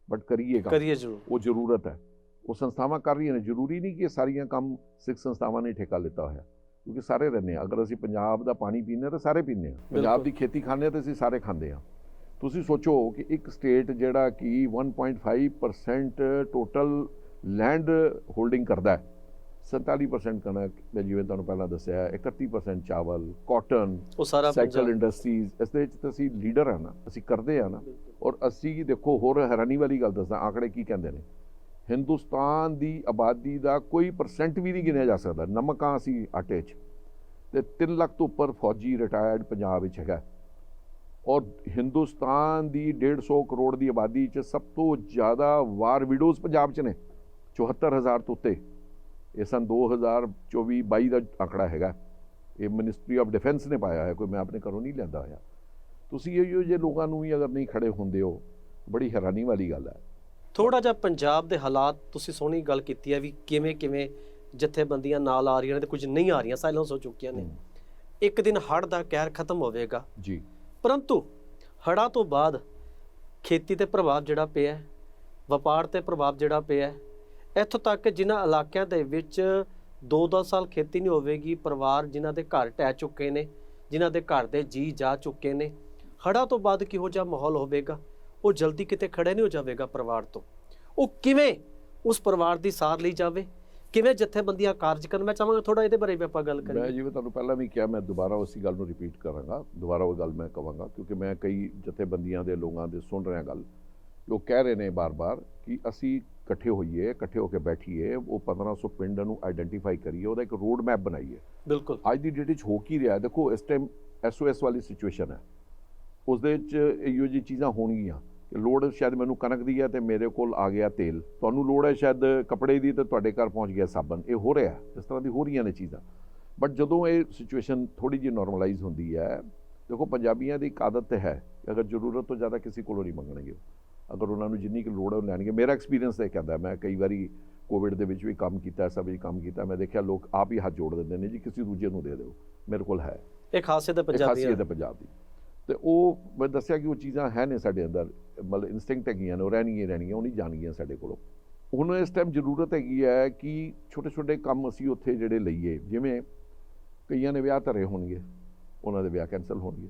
ਬਟ ਕਰੀਏ ਕੰਮ। ਕਰੀਏ ਜ਼ਰੂਰ। ਉਹ ਜ਼ਰੂਰਤ ਹੈ। ਉਹ ਸੰਸਥਾਵਾਂ ਕਰ ਰਹੀਆਂ ਨੇ। ਜ਼ਰੂਰੀ ਨਹੀਂ ਕਿ ਇਹ ਸਾਰੀਆਂ ਕੰਮ ਸਿੱਖ ਸੰਸਥਾਵਾਂ ਨੇ ਠੇਕਾ ਲਿੱਤਾ ਹੋਇਆ ਕਿਉਂਕਿ ਸਾਰੇ ਰਹਿੰਦੇ ਆ। ਅਗਰ ਅਸੀਂ ਪੰਜਾਬ ਦਾ ਪਾਣੀ ਪੀਂਦੇ ਤਾਂ ਸਾਰੇ ਪੀਂਦੇ ਆ। ਪੰਜਾਬ ਦੀ ਖੇਤੀ ਖਾਂਦੇ ਤਾਂ ਅਸੀਂ ਸਾਰੇ ਖਾਂਦੇ ਆ। ਤੁਸੀਂ ਸੋਚੋ ਕਿ ਇੱਕ ਸਟੇਟ ਜਿਹੜਾ ਕਿ 1.5% ਟੋਟਲ ਲੈਂਡ ਹੋਲਡਿੰਗ ਕਰਦਾ ਹੈ 47% ਕਣਕ ਮੈਂ ਜਿਵੇਂ ਤੁਹਾਨੂੰ ਪਹਿਲਾਂ ਦੱਸਿਆ 31% ਚਾਵਲ ਕਾਟਨ ਉਹ ਸਾਰਾ ਸਾਈਕਲ ਇੰਡਸਟਰੀਜ਼ ਇਸ ਦੇ ਵਿੱਚ ਤਾਂ ਅਸੀਂ ਲੀਡਰ ਆ ਨਾ। ਅਸੀਂ ਕਰਦੇ ਆ ਨਾ। ਔਰ ਅਸੀਂ ਦੇਖੋ ਹੋਰ ਹੈਰਾਨੀ ਵਾਲੀ ਗੱਲ ਦੱਸਦਾ ਆંકੜੇ ਕੀ ਕਹਿੰਦੇ ਨੇ? ਹਿੰਦੁਸਤਾਨ ਦੀ ਆਬਾਦੀ ਦਾ ਕੋਈ ਪਰਸੈਂਟ ਵੀ ਨਹੀਂ ਗਿਣਿਆ ਜਾ ਸਕਦਾ। ਨਮਕਾਂ ਅਸੀਂ ਆਟੇ 'ਚ। ਤੇ 3 ਲੱਖ ਤੋਂ ਉੱਪਰ ਫੌਜੀ ਰਿਟਾਇਰਡ ਪੰਜਾਬ ਵਿੱਚ ਹੈਗਾ। ਔਰ ਹਿੰਦੁਸਤਾਨ ਦੀ 150 ਕਰੋੜ ਦੀ ਆਬਾਦੀ 'ਚ ਸਭ ਤੋਂ ਜ਼ਿਆਦਾ ਵਾਰ ਵਿਡੋਜ਼ ਪੰਜਾਬ 'ਚ ਨੇ। 74000 ਤੋਂ ਉੱਤੇ। ਇਹ ਸਨ 2024 22 ਦਾ ਆંકੜਾ ਹੈਗਾ। ਇਹ ਮਿਨਿਸਟਰੀ ਆਫ ਡਿਫੈਂਸ ਨੇ ਪਾਇਆ ਹੈ ਕੋਈ ਮੈਂ ਆਪਣੇ ਘਰੋਂ ਨਹੀਂ ਲੈਂਦਾ ਹੋਇਆ। ਤੁਸੀਂ ਇਹੋ ਜੇ ਲੋਕਾਂ ਨੂੰ ਵੀ ਅਗਰ ਨਹੀਂ ਖੜੇ ਹੁੰਦੇ ਹੋ, ਬੜੀ ਹੈਰਾਨੀ ਵਾਲੀ ਗੱਲ ਹੈ। ਥੋੜਾ ਜਿਹਾ ਪੰਜਾਬ ਦੇ ਹਾਲਾਤ ਤੁਸੀਂ ਸੋਹਣੀ ਗੱਲ ਕੀਤੀ ਹੈ ਵੀ ਕਿਵੇਂ ਕਿਵੇਂ ਜਥੇਬੰਦੀਆਂ ਨਾਲ ਆ ਰਹੀਆਂ ਨੇ ਤੇ ਕੁਝ ਨਹੀਂ ਆ ਰਹੀਆਂ ਸਾਇਲੈਂਸ ਹੋ ਚੁੱਕੀਆਂ ਨੇ। ਇੱਕ ਦਿਨ ਹੜ੍ਹ ਦਾ ਕਹਿਰ ਖਤਮ ਹੋਵੇਗਾ। ਜੀ। ਪਰੰਤੂ ਹੜ੍ਹਾਂ ਤੋਂ ਬਾਅਦ ਖੇਤੀ ਤੇ ਪ੍ਰਭਾਵ ਜਿਹੜਾ ਪਿਆ ਹੈ, ਵਪਾਰ ਤੇ ਪ੍ਰਭਾਵ ਜਿਹੜਾ ਪਿਆ ਹੈ, ਇੱਥੋਂ ਤੱਕ ਕਿ ਜਿਨ੍ਹਾਂ ਇਲਾਕਿਆਂ ਦੇ ਵਿੱਚ 2-2 ਸਾਲ ਖੇਤੀ ਨਹੀਂ ਹੋਵੇਗੀ ਪਰਿਵਾਰ ਜਿਨ੍ਹਾਂ ਦੇ ਘਰ ਟਹਿ ਚੁੱਕੇ ਨੇ ਜਿਨ੍ਹਾਂ ਦੇ ਘਰ ਦੇ ਜੀ ਜਾ ਚੁੱਕੇ ਨੇ ਹੜ੍ਹਾਂ ਤੋਂ ਬਾਅਦ ਕਿਹੋ ਜਿਹਾ ਮਾਹੌਲ ਹੋਵੇਗਾ? ਉਹ ਜਲਦੀ ਕਿਤੇ ਖੜੇ ਨਹੀਂ ਹੋ ਜਾਵੇਗਾ ਪਰਿਵਾਰ ਤੋਂ। ਉਹ ਕਿਵੇਂ ਉਸ ਪਰਿਵਾਰ ਦੀ ਸਾਰ ਲਈ ਜਾਵੇ? ਕਿਵੇਂ ਜਥੇਬੰਦੀਆਂ ਕਾਰਜ ਕਰਨ? ਮੈਂ ਚਾਹਾਂਗਾ ਥੋੜਾ ਇਹਦੇ ਬਾਰੇ ਵੀ ਆਪਾਂ ਗੱਲ ਮੈਂ ਕਰੀਏ ਜਿਵੇਂ ਤੁਹਾਨੂੰ ਪਹਿਲਾਂ ਵੀ ਕਿਹਾ ਮੈਂ ਦੁਬਾਰਾ ਉਸੇ ਗੱਲ ਨੂੰ ਰਿਪੀਟ ਕਰਾਂਗਾ। ਦੁਬਾਰਾ ਉਹ ਗੱਲ ਮੈਂ ਕਵਾਂਗਾ ਕਿਉਂਕਿ ਮੈਂ ਕਈ ਜਥੇਬੰਦੀਆਂ ਦੇ ਲੋਕਾਂ ਦੇ ਸੁਣ ਰਿਹਾ ਗੱਲ। ਜੋ ਕਹਿ ਰਹੇ ਨੇ ਬਾਰ-ਬਾਰ ਕਿ ਅਸੀਂ ਇਕੱਠੇ ਹੋਈਏ ਇਕੱਠੇ ਹੋ ਕੇ ਬੈਠੀਏ ਉਹ 1500 ਪਿੰਡ ਨੂੰ ਆਈਡੈਂਟੀਫਾਈ ਕਰੀਏ ਉਹਦਾ ਇੱਕ ਰੋਡ ਮੈਪ ਬਣਾਈਏ। ਬਿਲਕੁਲ। ਅੱਜ ਦੀ ਡੇਟ ਵਿੱਚ ਹੋ ਕੀ ਰਿਹਾ? ਦੇਖੋ ਇਸ ਟਾਈਮ ਐਸਓਐਸ ਵਾਲੀ ਸਿਚੁਏਸ਼ਨ ਹੈ। ਉਸ ਦੇ ਵਿੱਚ ਇਹੋ ਜਿਹੀ ਚੀਜ਼ਾਂ ਹੋਣਗੀਆਂ। ਲੋੜ ਸ਼ਾਇਦ ਮੈਨੂੰ ਕਣਕ ਦੀ ਹੈ ਤੇ ਮੇਰੇ ਕੋਲ ਆ ਗਿਆ ਤੇਲ। ਤੁਹਾਨੂੰ ਲੋੜ ਹੈ ਸ਼ਾਇਦ ਕੱਪੜੇ ਦੀ ਤੇ ਤੁਹਾਡੇ ਘਰ ਪਹੁੰਚ ਗਿਆ ਸਾਬਣ। ਇਹ ਹੋ ਰਿਹਾ ਇਸ ਤਰ੍ਹਾਂ ਦੀ ਹੋ ਰਹੀਆਂ ਨੇ ਚੀਜ਼ਾਂ। ਬਟ ਜਦੋਂ ਇਹ ਸਿਚੁਏਸ਼ਨ ਥੋੜੀ ਜਿਹੀ ਨਾਰਮਲਾਈਜ਼ ਹੁੰਦੀ ਹੈ ਦੇਖੋ ਪੰਜਾਬੀਆਂ ਦੀ ਇੱਕ ਆਦਤ ਹੈ ਕਿ ਅਗਰ ਜ਼ਰੂਰਤ ਤੋਂ ਜ਼ਿਆਦਾ ਕਿਸੇ ਕੋਲੋਂ ਨਹੀਂ ਮੰਗਣਗੇ। ਅਗਰ ਉਹਨਾਂ ਨੂੰ ਜਿੰਨੀ ਕੁ ਲੋੜ ਹੈ ਉਹ ਲੈਣਗੇ। ਮੇਰਾ ਐਕਸਪੀਰੀਅੰਸ ਇਹ ਕਹਿੰਦਾ ਮੈਂ ਕਈ ਵਾਰੀ ਕੋਵਿਡ ਦੇ ਵਿੱਚ ਵੀ ਕੰਮ ਕੀਤਾ ਸਭ ਵਿੱਚ ਕੰਮ ਕੀਤਾ ਮੈਂ ਦੇਖਿਆ ਲੋਕ ਆਪ ਹੀ ਹੱਥ ਜੋੜ ਦਿੰਦੇ ਨੇ ਜੀ ਕਿਸੇ ਦੂਜੇ ਨੂੰ ਦੇ ਦਿਓ। ਮੇਰੇ ਕੋਲ ਹੈ। ਇਹ ਖਾਸੀਅਤ ਹੈ ਪੰਜਾਬ ਦੀ। ਤੇ ਉਹ ਮੈਂ ਦੱਸਿਆ ਕਿ ਉਹ ਚੀਜ਼ਾਂ ਹੈ ਨੇ ਸਾਡੇ ਅੰਦਰ, ਮਤਲਬ ਇਨਸਟਿੰਕਟ ਹੈਗੀਆਂ ਨੇ, ਉਹ ਰਹਿਣਗੀਆਂ ਰਹਿਣਗੀਆਂ, ਉਹ ਨਹੀਂ ਜਾਣਗੀਆਂ ਸਾਡੇ ਕੋਲੋਂ। ਹੁਣ ਇਸ ਟਾਈਮ ਜ਼ਰੂਰਤ ਹੈਗੀ ਹੈ ਕਿ ਛੋਟੇ ਛੋਟੇ ਕੰਮ ਅਸੀਂ ਉੱਥੇ ਜਿਹੜੇ ਲਈਏ, ਜਿਵੇਂ ਕਈਆਂ ਨੇ ਵਿਆਹ ਧਰੇ ਹੋਣਗੇ, ਉਹਨਾਂ ਦੇ ਵਿਆਹ ਕੈਨਸਲ ਹੋਣਗੇ।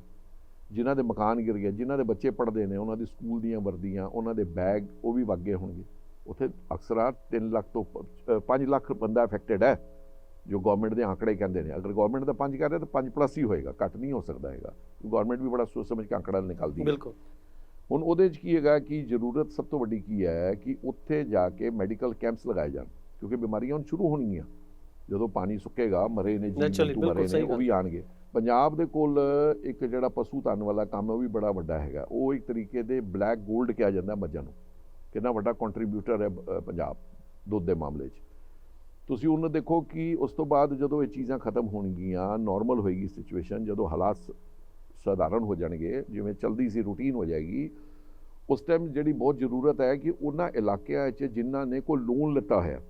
ਜਿਨ੍ਹਾਂ ਦੇ ਮਕਾਨ ਗਿਰ ਗਏ, ਜਿਨ੍ਹਾਂ ਦੇ ਬੱਚੇ ਪੜ੍ਹਦੇ ਨੇ, ਉਹਨਾਂ ਦੀ ਸਕੂਲ ਦੀਆਂ ਵਰਦੀਆਂ, ਉਹਨਾਂ ਦੇ ਬੈਗ ਉਹ ਵੀ ਵਗ ਹੋਣਗੇ। ਉੱਥੇ ਅਕਸਰਾ 3 ਲੱਖ ਤੋਂ 5 ਲੱਖ ਬੰਦਾ ਅਫੈਕਟਡ ਹੈ। ਜੋ ਗਵਰਨਮੈਂਟ ਦੇ ਆંકੜੇ ਕਹਿੰਦੇ ਨੇ। ਅਗਰ ਗਵਰਨਮੈਂਟ ਦਾ 5 ਕਰ ਰਿਹਾ ਤਾਂ 5 ਪਲੱਸ ਹੀ ਹੋਏਗਾ ਘੱਟ ਨਹੀਂ ਹੋ ਸਕਦਾ ਹੈਗਾ। ਗਵਰਨਮੈਂਟ ਵੀ ਬੜਾ ਸੋਚ ਸਮਝ ਕੇ ਆંકੜਾ ਨਿਕਾਲਦੀ ਹੈ। ਬਿਲਕੁਲ। ਹੁਣ ਉਹਦੇ 'ਚ ਕੀ ਹੈਗਾ ਕਿ ਜ਼ਰੂਰਤ ਸਭ ਤੋਂ ਵੱਡੀ ਕੀ ਹੈ ਕਿ ਉੱਥੇ ਜਾ ਕੇ ਮੈਡੀਕਲ ਕੈਂਪਸ ਲਗਾਏ ਜਾਣ ਕਿਉਂਕਿ ਬਿਮਾਰੀਆਂ ਹੁਣ ਸ਼ੁਰੂ ਹੋਣਗੀਆਂ। ਜਦੋਂ ਪਾਣੀ ਸੁੱਕੇਗਾ ਮਰੇ ਨੇ ਜੀਵ ਮਰੇ ਨੇ ਉਹ ਵੀ ਆਣਗੇ। ਪੰਜਾਬ ਦੇ ਕੋਲ ਇੱਕ ਜਿਹੜਾ ਪਸ਼ੂ ਧਨ ਵਾਲਾ ਕੰਮ ਉਹ ਵੀ ਬੜਾ ਵੱਡਾ ਹੈਗਾ। ਉਹ ਇੱਕ ਤਰੀਕੇ ਦੇ ਬਲੈਕ 골ਡ ਕਿਹਾ ਜਾਂਦਾ ਮੱਝਾਂ ਨੂੰ। ਕਿੰਨਾ ਵੱਡਾ ਕੰਟਰੀਬਿਊਟਰ ਹੈ ਪੰਜਾਬ ਦੁੱਧ ਦੇ ਮਾਮਲੇ 'ਚ। ਤੁਸੀਂ ਉਹਨੂੰ ਦੇਖੋ ਕਿ ਉਸ ਤੋਂ ਬਾਅਦ ਜਦੋਂ ਇਹ ਚੀਜ਼ਾਂ ਖਤਮ ਹੋਣਗੀਆਂ ਨਾਰਮਲ ਹੋਏਗੀ ਸਿਚੁਏਸ਼ਨ ਜਦੋਂ ਹਾਲਾਤ ਸ- ਸਧਾਰਨ ਹੋ ਜਾਣਗੇ, ਜਿਵੇਂ ਚਲਦੀ ਸੀ ਰੂਟੀਨ ਹੋ ਜਾਏਗੀ, ਉਸ ਟਾਈਮ ਜਿਹੜੀ ਬਹੁਤ ਜ਼ਰੂਰਤ ਹੈ ਕਿ ਉਹਨਾਂ ਇਲਾਕਿਆਂ 'ਚ ਜਿਨ੍ਹਾਂ ਨੇ ਕੋਈ ਲੋਨ ਲਿੱਤਾ ਹੋਇਆ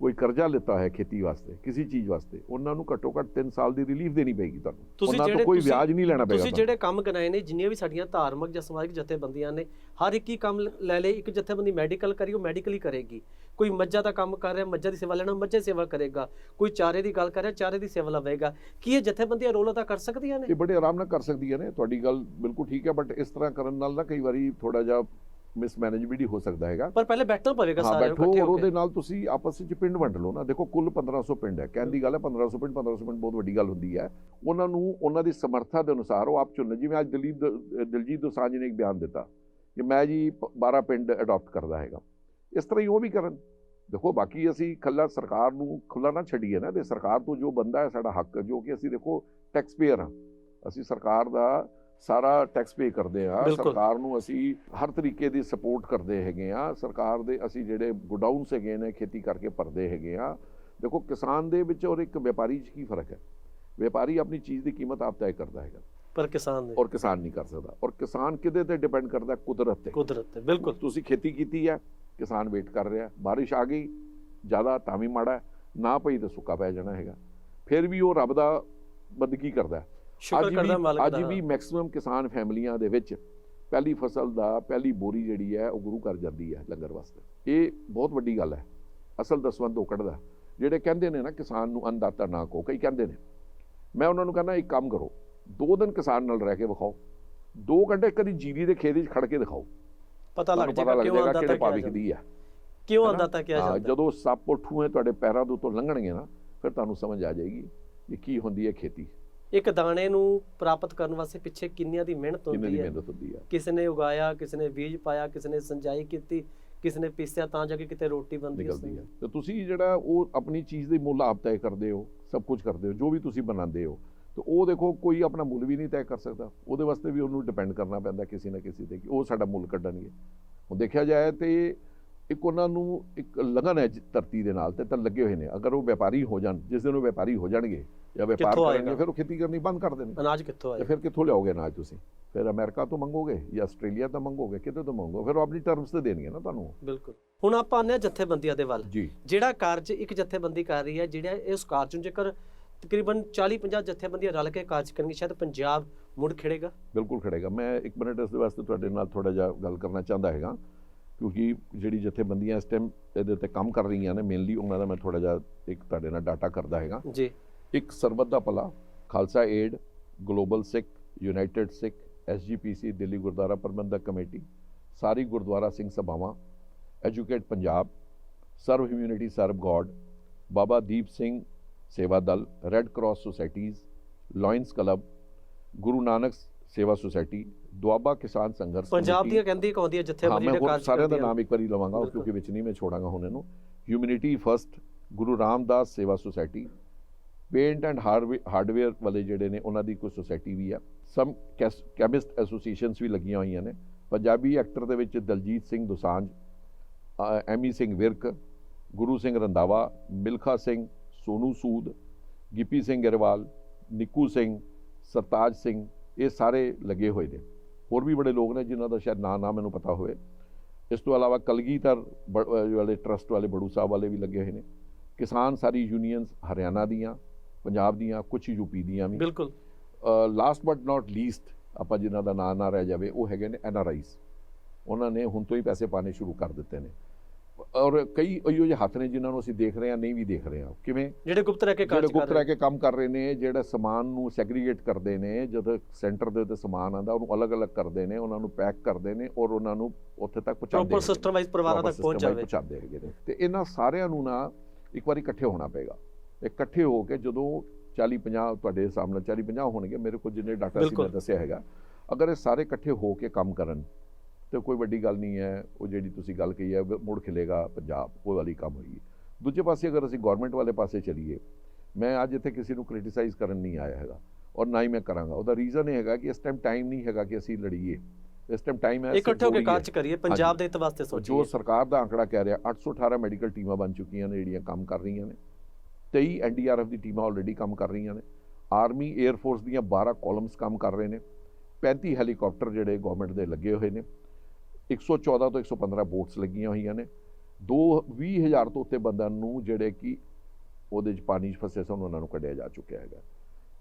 ਕੋਈ ਕਰਜ਼ਾ ਲਿੱਤਾ ਹੈ ਖੇਤੀ ਵਾਸਤੇ ਕਿਸੇ ਚੀਜ਼ ਵਾਸਤੇ ਉਹਨਾਂ ਨੂੰ ਘੱਟੋ ਘੱਟ 3 ਸਾਲ ਦੀ ਰਿਲੀਫ ਦੇਣੀ ਪਏਗੀ ਤੁਹਾਨੂੰ। ਤੁਸੀਂ ਉਹਨਾਂ ਤੋਂ ਜਿਹੜੇ ਕੋਈ ਵਿਆਜ ਨਹੀਂ ਲੈਣਾ ਪਏਗਾ ਤੁਸੀਂ। ਜਿਹੜੇ ਕੰਮ ਗਨਾਏ ਨੇ ਜਿੰਨੀਆਂ ਵੀ ਸਾਡੀਆਂ ਧਾਰਮਿਕ ਜਾਂ ਸਮਾਜਿਕ ਜਥੇਬੰਦੀਆਂ ਨੇ ਹਰ ਇੱਕ ਹੀ ਕੰਮ ਲ- ਲੈ ਇੱਕ ਜਥੇਬੰਦੀ ਮੈਡੀਕਲ ਕਰੀ ਉਹ ਮੈਡੀਕਲ ਹੀ ਕਰੇਗੀ। ਕੋਈ ਮੱਝਾਂ ਦਾ ਕੰਮ ਕਰ ਰਿਹਾ ਮੱਝਾਂ ਦੀ ਸੇਵਾ ਲੈਣਾ ਮੱਝਾਂ ਸੇਵਾ ਕਰੇਗਾ। ਕੋਈ ਚਾਰੇ ਦੀ ਗੱਲ ਕਰ ਰਿਹਾ ਚਾਰੇ ਦੀ ਸੇਵਾ ਲਵੇਗਾ। ਕੀ ਇਹ ਜਥੇਬੰਦੀਆਂ ਰੋਲ ਅਦਾ ਕਰ ਸਕਦੀਆਂ ਨੇ? ਇਹ ਬੜੇ ਆਰਾਮ ਨਾਲ ਕਰ ਸਕਦੀਆਂ ਨੇ ਤੁਹਾਡੀ ਗੱਲ ਬਿਲਕੁਲ ਠੀਕ ਹੈ ਬਟ ਇਸ ਤਰ੍ਹਾਂ ਕਰਨ ਨਾਲ ਨਾ ਕਈ ਵਾਰੀ ਥੋੜਾ ਜਿਹਾ ਮਿਸਮੈਨੇਜਮੈਂਟ ਹੀ ਹੋ ਸਕਦਾ ਹੈਗਾ। ਪਰ ਪਹਿਲੇ ਬੈਠਣਾ ਪਵੇਗਾ ਨੂੰ ਇਕੱਠੇ ਹੋ ਉਹਦੇ ਕੇ। ਨਾਲ ਤੁਸੀਂ ਆਪਸ ਵਿੱਚ ਪਿੰਡ ਵੰਡ ਲਓ ਨਾ। ਦੇਖੋ ਕੁੱਲ 1500 ਪਿੰਡ ਹੈ। ਕਹਿਣ ਦੀ ਗੱਲ ਹੈ 1500 ਪਿੰਡ 1500 ਪਿੰਡ ਬਹੁਤ ਵੱਡੀ ਗੱਲ ਹੁੰਦੀ ਹੈ। ਉਹਨਾਂ ਨੂੰ ਉਹਨਾਂ ਦੀ ਸਮਰੱਥਾ ਦੇ ਅਨੁਸਾਰ ਉਹ ਆਪ ਚੁਣਨ। ਜਿਵੇਂ ਅੱਜ ਦਲੀਪ ਦਿਲਜੀਤ ਦੋਸਾਂਝ ਨੇ ਇੱਕ ਬਿਆਨ ਦਿੱਤਾ ਕਿ ਮੈਂ ਜੀ ਪ- 12 ਪਿੰਡ ਅਡਾਪਟ ਕਰਦਾ ਹੈਗਾ। ਇਸ ਤਰ੍ਹਾਂ ਹੀ ਉਹ ਵੀ ਕਰਨ। ਦੇਖੋ ਬਾਕੀ ਅਸੀਂ ਖੱਲਾ ਸਰਕਾਰ ਨੂੰ ਖੁੱਲਾ ਨਾ ਛੱਡੀਏ ਨਾ। ਤੇ ਸਰਕਾਰ ਤੋਂ ਜੋ ਬੰਦਾ ਹੈ ਸਾਡਾ ਹੱਕ ਜੋ ਕਿ ਅਸੀਂ ਦੇਖੋ ਟੈਕਸ ਪੇਅਰ ਹਾਂ। ਅਸੀਂ ਸਰਕਾਰ ਦਾ ਸਾਰਾ ਟੈਕਸ ਪੇ ਕਰਦੇ ਆ। ਸਰਕਾਰ ਨੂੰ ਅਸੀਂ ਹਰ ਤਰੀਕੇ ਦੀ ਸਪੋਰਟ ਕਰਦੇ ਹੈਗੇ ਆ। ਸਰਕਾਰ ਦੇ ਅਸੀਂ ਜਿਹੜੇ ਗੋਡਾਊਨਸ ਹੈਗੇ ਨੇ ਖੇਤੀ ਕਰਕੇ ਭਰਦੇ ਹੈਗੇ ਆ। ਦੇਖੋ ਕਿਸਾਨ ਦੇ ਵਿੱਚ ਔਰ ਇੱਕ ਵਪਾਰੀ 'ਚ ਕੀ ਫ਼ਰਕ ਹੈ? ਵਪਾਰੀ ਆਪਣੀ ਚੀਜ਼ ਦੀ ਕੀਮਤ ਆਪ ਤੈਅ ਕਰਦਾ ਹੈਗਾ। ਪਰ ਕਿਸਾਨ ਦੇ। ਔਰ ਕਿਸਾਨ ਨਹੀਂ ਕਰ ਸਕਦਾ। ਔਰ ਕਿਸਾਨ ਕਿਹਦੇ ਤੇ ਡਿਪੈਂਡ ਕਰਦਾ? ਕੁਦਰਤ ਤੇ। ਕੁਦਰਤ ਤੇ ਬਿਲਕੁਲ। ਤੁਸੀਂ ਖੇਤੀ ਕੀਤੀ ਹੈ ਕਿਸਾਨ ਵੇਟ ਕਰ ਰਿਹਾ। ਬਾਰਿਸ਼ ਆ ਗਈ ਜ਼ਿਆਦਾ ਤਾਂ ਵੀ ਮਾੜਾ ਨਾ ਪਈ ਤਾਂ ਸੁੱਕਾ ਪੈ ਜਾਣਾ ਹੈਗਾ। ਫਿਰ ਵੀ ਉਹ ਰੱਬ ਦਾ ਬੰਦਗੀ ਕਰਦਾ। ਸ਼ੁਕਰ ਅੱਜ ਕਰਦਾ ਵੀ ਮਾਲਕ ਅੱਜ ਦਾ। ਵੀ ਮੈਕਸਿਮਮ ਕਿਸਾਨ ਫੈਮਲੀਆਂ ਦੇ ਵਿੱਚ ਪਹਿਲੀ ਫਸਲ ਦਾ ਪਹਿਲੀ ਬੋਰੀ ਜਿਹੜੀ ਹੈ ਉਹ ਗੁਰੂ ਘਰ ਜਾਂਦੀ ਹੈ ਲੰਗਰ ਵਾਸਤੇ। ਇਹ ਬਹੁਤ ਵੱਡੀ ਗੱਲ ਹੈ। ਅਸਲ ਦਸਵੰਦ ਉਹ ਕੱਢਦਾ। ਜਿਹੜੇ ਕਹਿੰਦੇ ਨੇ ਨਾ ਕਿਸਾਨ ਨੂੰ ਅੰਨਦਾਤਾ ਨਾ ਕਹੋ ਕਈ ਕਹਿੰਦੇ ਨੇ। ਮੈਂ ਉਹਨਾਂ ਨੂੰ ਕਹਿੰਦਾ ਇੱਕ ਕੰਮ ਕਰੋ। ਦੋ ਦਿਨ ਕਿਸਾਨ ਨਾਲ ਰਹਿ ਕੇ ਵਿਖਾਓ। ਦੋ ਘੰਟੇ ਕਦੀ ਜੀਰੀ ਦੇ ਖੇਤ ਵਿੱਚ ਖੜ ਕੇ ਦਿਖਾਓ। ਪਤਾ ਲੱਗ ਜਾਏਗਾ ਕਿਉਂ ਆਂਦਾ ਕਿਹੜੇ ਤਾਂ ਭਾਵਿਕ ਦੀ ਹੈ। ਕਿਉਂ ਹੈ ਨਾ? ਆਂਦਾ ਤਾਂ ਕਿਹਾ ਜਾਂਦਾ? ਜਦੋਂ ਸੱਪ ਠੂਏ ਤੁਹਾਡੇ ਪੈਰਾਂ ਦੇ ਉੱਤੋਂ ਲੰਘਣਗੇ ਨਾ ਫਿਰ ਤੁਹਾਨੂੰ ਸਮਝ ਆ ਜਾਏਗੀ ਕਿ ਕੀ ਹੁੰਦੀ ਹੈ ਖੇਤੀ। ਇੱਕ ਦਾਣੇ ਨੂੰ ਪ੍ਰਾਪਤ ਕਰਨ ਵਾਸਤੇ ਪਿੱਛੇ ਕਿੰਨੀਆਂ ਦੀ ਮਿਹਨਤ ਹੁੰਦੀ ਹੈ? ਮਿਹਨਤ ਹੁੰਦੀ ਹੈ? ਕਿਸੇ ਨੇ ਉਗਾਇਆ ਕਿਸੇ ਨੇ ਬੀਜ ਪਾਇਆ ਕਿਸੇ ਨੇ ਸਿੰਜਾਈ ਕੀਤੀ ਕਿਸੇ ਨੇ ਪੀਸਿਆ ਤਾਂ ਜਾ ਕੇ ਕਿਤੇ ਰੋਟੀ ਬਣਦੀ ਹੈ ਤੇ ਤੁਸੀਂ ਜਿਹੜਾ ਉਹ ਆਪਣੀ ਚੀਜ਼ ਦੀ ਮੁੱਲ ਆਪ ਤੈਅ ਕਰਦੇ ਹੋ ਸਭ ਕੁਝ ਕਰਦੇ ਹੋ ਜੋ ਵੀ ਤੁਸੀਂ ਬਣਾਉਂਦੇ ਹੋ ਤੇ ਉਹ ਦੇਖੋ ਕੋਈ ਆਪਣਾ ਮੁੱਲ ਵੀ ਨਹੀਂ ਤੈਅ ਕਰ ਸਕਦਾ। ਉਹਦੇ ਵਾਸਤੇ ਵੀ ਉਹਨੂੰ ਡਿਪੈਂਡ ਕਰਨਾ ਪੈਂਦਾ ਕਿਸੇ ਨਾ ਕਿਸੇ ਤੇ ਕਿ ਉਹ ਸਾਡਾ ਮੁੱਲ ਕੱਢਣਗੇ। ਹੁਣ ਦੇਖਿਆ ਜਾਏ ਤੇ ਇੱਕ ਉਹਨਾਂ ਨੂੰ ਇੱਕ ਲਗਨ ਹੈ ਧਰਤੀ ਦੇ ਨਾਲ ਤੇ ਤਾਂ ਲੱਗੇ ਹੋਏ ਨੇ। ਅਗਰ ਉਹ ਵਪਾਰੀ ਹੋ ਜਾਣ ਜਿਸ ਦਿਨ ਉਹ ਵਪਾਰੀ ਹੋ ਜਾਣਗੇ ਜਾਂ ਵਪਾਰ ਕਰਨਗੇ ਆਏਗਾ? ਫਿਰ ਉਹ ਖੇਤੀ ਕਰਨੀ ਬੰਦ ਕਰ ਦੇਣਗੇ ਅਨਾਜ ਕਿੱਥੋਂ ਤੇ ਆਏ ਫਿਰ ਕਿੱਥੋਂ ਲਿਆਓਗੇ ਅਨਾਜ ਤੁਸੀਂ? ਫਿਰ ਅਮਰੀਕਾ ਤੋਂ ਮੰਗੋਗੇ ਜਾਂ ਆਸਟ੍ਰੇਲੀਆ ਤੋਂ ਮੰਗੋਗੇ? ਕਿਤੇ ਤੋਂ ਮੰਗੋਗੇ? ਫਿਰ ਉਹ ਆਪਣੀ ਟਰਮਸ ਤੇ ਦੇਣਗੇ ਨਾ ਤੁਹਾਨੂੰ। ਬਿਲਕੁਲ। ਹੁਣ ਆਪਾਂ ਹਾਂ ਜਥੇਬੰਦੀਆਂ ਦੇ ਵੱਲ। ਜਿਹੜਾ ਕਾਰਜ ਇੱਕ ਜਥੇਬੰਦੀ ਕਰ ਰਹੀ ਹੈ ਜਿਹੜਾ ਇਸ ਕਾਰਜ ਨੂੰ ਜੇਕਰ ਤਕਰੀਬਨ 40-50 ਜਥੇਬੰਦੀਆਂ ਰਲ ਕੇ ਕਾਰਜ ਕਰਨਗੇ ਸ਼ਾਇਦ ਪੰਜਾਬ ਮੁੜ ਖਿੜੇਗਾ? ਬਿਲਕੁਲ ਖੜੇਗਾ। ਮੈਂ ਇੱਕ ਮਿੰਟ ਇਸ ਦੇ ਵਾਸਤੇ ਤੁਹਾਡੇ ਨਾਲ ਥੋੜਾ ਜਿਹਾ ਗੱਲ ਕਰਨਾ ਚਾਹੁੰਦਾ ਹੈਗਾ। ਕਿਉਂਕਿ ਜਿਹੜੀ ਜਥੇਬੰਦੀਆਂ ਇਸ ਟਾਈਮ ਇਹਦੇ ਉੱਤੇ ਕੰਮ ਕਰ ਰਹੀਆਂ ਨੇ ਮੇਨਲੀ ਉਹਨਾਂ ਦਾ ਮੈਂ ਥੋੜਾ ਜਿਹਾ ਇੱਕ ਤੁਹਾਡੇ ਨਾਲ ਡਾਟਾ ਕਰਦਾ ਹੈਗਾ। ਜੀ। ਇੱਕ Sarbat da Bhala Khalsa aid global Sikh united Sikh SGPC Delhi Gurdwara Prabandhak committee ਸਾਰੀ ਗੁਰਦੁਆਰਾ ਸਿੰਘ ਸਭਾਵਾਂ educate Punjab serve humanity serve God Baba Deep Singh Seva Dal red cross societies lions club Guru Nanak Seva society Doaba ਕਿਸਾਨ ਸੰਘਰਸ਼ ਪੰਜਾਬ ਦੀਆਂ ਕਹਿੰਦੀ ਕੌਂਦੀਆਂ ਹਾਂ ਜਥੇਬੰਦੀਆਂ ਮੈਂ ਦੇ ਕਾਰਜ ਸਾਰਿਆਂ ਦਾ ਨਾਮ ਇੱਕ ਵਾਰੀ ਲਵਾਂਗਾ। ਕਿਉਂਕਿ ਵਿੱਚ ਨਹੀਂ ਮੈਂ ਛੋੜਾਂਗਾ ਹੁਣ ਇਹਨੂੰ। ਹਿਊਮੈਨਿਟੀ ਫਰਸਟ ਗੁਰੂ ਰਾਮਦਾਸ ਸੇਵਾ ਸੁਸਾਇਟੀ। ਪੇਂਟ ਐਂਡ ਹਾਰਡਵੇਅਰ ਵਾਲੇ ਜਿਹੜੇ ਨੇ ਉਹਨਾਂ ਦੀ ਕੋਈ ਸੁਸਾਇਟੀ ਵੀ ਆ। ਸਮ ਕੈਮਿਸਟ ਐਸੋਸੀਏਸ਼ਨਸ ਵੀ ਲੱਗੀਆਂ ਹੋਈਆਂ ਨੇ। ਪੰਜਾਬੀ ਐਕਟਰ ਦੇ ਵਿੱਚ ਦਲਜੀਤ ਸਿੰਘ ਦੁਸਾਂਝ ਐਮੀ ਸਿੰਘ ਵਿਰਕ ਗੁਰੂ ਸਿੰਘ ਰੰਦਾਵਾ ਮਿਲਖਾ ਸਿੰਘ ਸੋਨੂ ਸੂਦ ਗਿੱਪੀ ਸਿੰਘ ਗਰੇਵਾਲ ਨਿੱਕੂ ਸਿੰਘ ਸਰਤਾਜ ਸਿੰਘ ਇਹ ਸਾਰੇ ਲੱਗੇ ਹੋਏ ਨੇ। ਹੋਰ ਵੀ ਬੜੇ ਲੋਕ ਨੇ ਜਿਨ੍ਹਾਂ ਦਾ ਸ਼ਾਇਦ ਨਾਂ ਨਾ ਮੈਨੂੰ ਪਤਾ ਹੋਵੇ। ਇਸ ਤੋਂ ਇਲਾਵਾ ਕਲਗੀਧਰ ਵਾਲੇ ਟਰਸਟ ਵਾਲੇ ਬੜੂ ਸਾਹਿਬ ਵਾਲੇ ਵੀ ਲੱਗੇ ਹੋਏ ਨੇ। ਕਿਸਾਨ ਸਾਰੀ ਯੂਨੀਅਨਸ ਹਰਿਆਣਾ ਦੀਆਂ ਪੰਜਾਬ ਦੀਆਂ ਕੁਝ ਯੂਪੀ ਦੀਆਂ ਵੀ। ਬਿਲਕੁਲ। ਲਾਸਟ ਬਟ ਨਾਟ ਲੀਸਟ ਆਪਾਂ ਜਿਨ੍ਹਾਂ ਦਾ ਨਾਂ ਨਾ ਰਹਿ ਜਾਵੇ ਉਹ ਹੈਗੇ ਨੇ ਐਨਆਰਆਈਸ ਉਹਨਾਂ ਨੇ ਹੁਣ ਤੋਂ ਹੀ ਪੈਸੇ ਪਾਣੇ ਸ਼ੁਰੂ ਕਰ ਦਿੱਤੇ ਨੇ। ਔਰ ਕਈ ਇਹੋ ਜਿਹੇ ਹੱਥ ਨੇ ਜਿਨ੍ਹਾਂ ਨੂੰ ਅਸੀਂ ਦੇਖ ਰਹੇ ਹਾਂ ਨਹੀਂ ਵੀ ਦੇਖ ਰਹੇ ਹਾਂ। ਕਿਵੇਂ? ਜਿਹੜੇ ਗੁਪਤ ਰਹਿ ਕੇ ਜਿਹੜੇ ਕਰ ਗੁਪਤ ਰਹੇ ਕੇ ਕੰਮ ਕਰ ਰਹੇ ਨੇ ਜਿਹੜਾ ਸਮਾਨ ਨੂੰ ਸੈਗਰੀਗੇਟ ਕਰਦੇ ਨੇ ਜਦੋਂ ਸੈਂਟਰ ਦੇ ਉੱਤੇ ਸਮਾਨ ਆਂਦਾ ਉਹਨੂੰ ਅਲੱਗ-ਅਲੱਗ ਕਰਦੇ ਨੇ ਉਹਨਾਂ ਨੂੰ ਪੈਕ ਕਰਦੇ ਨੇ ਔਰ ਉਹਨਾਂ ਨੂੰ ਉੱਥੇ ਤੱਕ ਪਹੁੰਚਾਉਂਦੇ ਪ੍ਰੋਪਰ ਸਿਸਟਮ ਵਾਈਜ਼ ਪਰਿਵਾਰਾਂ ਤੱਕ ਪਹੁੰਚਾਉਂਦੇ ਹੈਗੇ ਨੇ। ਤੇ ਇਹਨਾਂ ਸਾਰਿਆਂ ਨੂੰ ਨਾ ਇੱਕ ਵਾਰੀ ਇਕੱਠੇ ਹੋਣਾ ਪਏਗਾ। ਇਕੱਠੇ ਹੋ ਕੇ ਜਦੋਂ 40 50 ਤੁਹਾਡੇ ਸਾਹਮਣੇ 40 50 ਹੋਣਗੇ ਮੇਰੇ ਕੋਲ ਜਿੰਨੇ ਡਾਟਾ ਸੀ। ਮੈਂ ਦੱਸਿਆ ਹੈਗਾ। ਅਗਰ ਇਹ ਸਾਰੇ ਇਕੱਠੇ ਹੋ ਕੇ ਕੰਮ ਕਰਨ ਤੇ ਕੋਈ ਵੱਡੀ ਗੱਲ ਨਹੀਂ ਹੈ ਉਹ ਜਿਹੜੀ ਤੁਸੀਂ ਗੱਲ ਕਹੀ ਹੈ ਮੁੜ ਖਿਲੇਗਾ ਪੰਜਾਬ ਉਹ ਵਾਲੀ ਕੰਮ ਹੋਈ ਦੂਜੇ ਪਾਸੇ ਅਗਰ ਅਸੀਂ ਗਵਰਨਮੈਂਟ ਵਾਲੇ ਪਾਸੇ ਚੱਲੀਏ ਮੈਂ ਅੱਜ ਇੱਥੇ ਕਿਸੇ ਨੂੰ ਕ੍ਰਿਟਿਸਾਈਜ਼ ਕਰਨ ਨਹੀਂ ਆਇਆ ਹੈਗਾ ਔਰ ਨਾ ਹੀ ਮੈਂ ਕਰਾਂਗਾ। ਉਹਦਾ ਰੀਜ਼ਨ ਇਹ ਹੈਗਾ ਕਿ ਇਸ ਟਾਈਮ ਟਾਈਮ ਨਹੀਂ ਹੈਗਾ ਕਿ ਅਸੀਂ ਲੜੀਏ। ਇਸ ਟਾਈਮ ਟਾਈਮ ਹੈ ਇਕੱਠੇ ਹੋ ਕੇ। ਕਾਰਜ ਕਰੀਏ ਪੰਜਾਬ ਦੇ ਹਿੱਤ ਵਾਸਤੇ ਜੋ ਸੋਚੀਏ। ਸਰਕਾਰ ਦਾ ਆંકੜਾ ਕਹਿ ਰਿਹਾ 818 ਮੈਡੀਕਲ ਟੀਮਾਂ ਬਣ ਚੁੱਕੀਆਂ ਨੇ ਜਿਹੜੀਆਂ ਕੰਮ ਕਰ ਰਹੀਆਂ ਨੇ। 23 ਐਨਡੀਆਰਐਫ ਦੀ ਟੀਮਾਂ ਆਲਰੇਡੀ ਕੰਮ ਕਰ ਰਹੀਆਂ ਨੇ। ਆਰਮੀ 에ਅਰ ਫੋਰਸ ਦੀਆਂ 12 ਕਾਲਮਸ ਕੰਮ ਕਰ ਰਹੇ ਨੇ। 35 ਹੈਲੀਕਾਪਟਰ ਜਿਹੜੇ ਗਵਰਨਮੈਂਟ ਦੇ ਲੱਗੇ ਹੋਏ ਨੇ। 114 ਤੋਂ 115 ਬੋਟਸ ਲੱਗੀਆਂ ਹੋਈਆਂ ਨੇ। 2 20000 ਤੋਂ ਉੱਤੇ ਬੰਦਿਆਂ ਨੂੰ ਜਿਹੜੇ ਕਿ ਉਹਦੇ 'ਚ ਪਾਣੀ 'ਚ ਫਸੇ ਸਨ ਉਹਨਾਂ ਨੂੰ ਕੱਢਿਆ ਜਾ ਚੁੱਕਿਆ ਹੈਗਾ।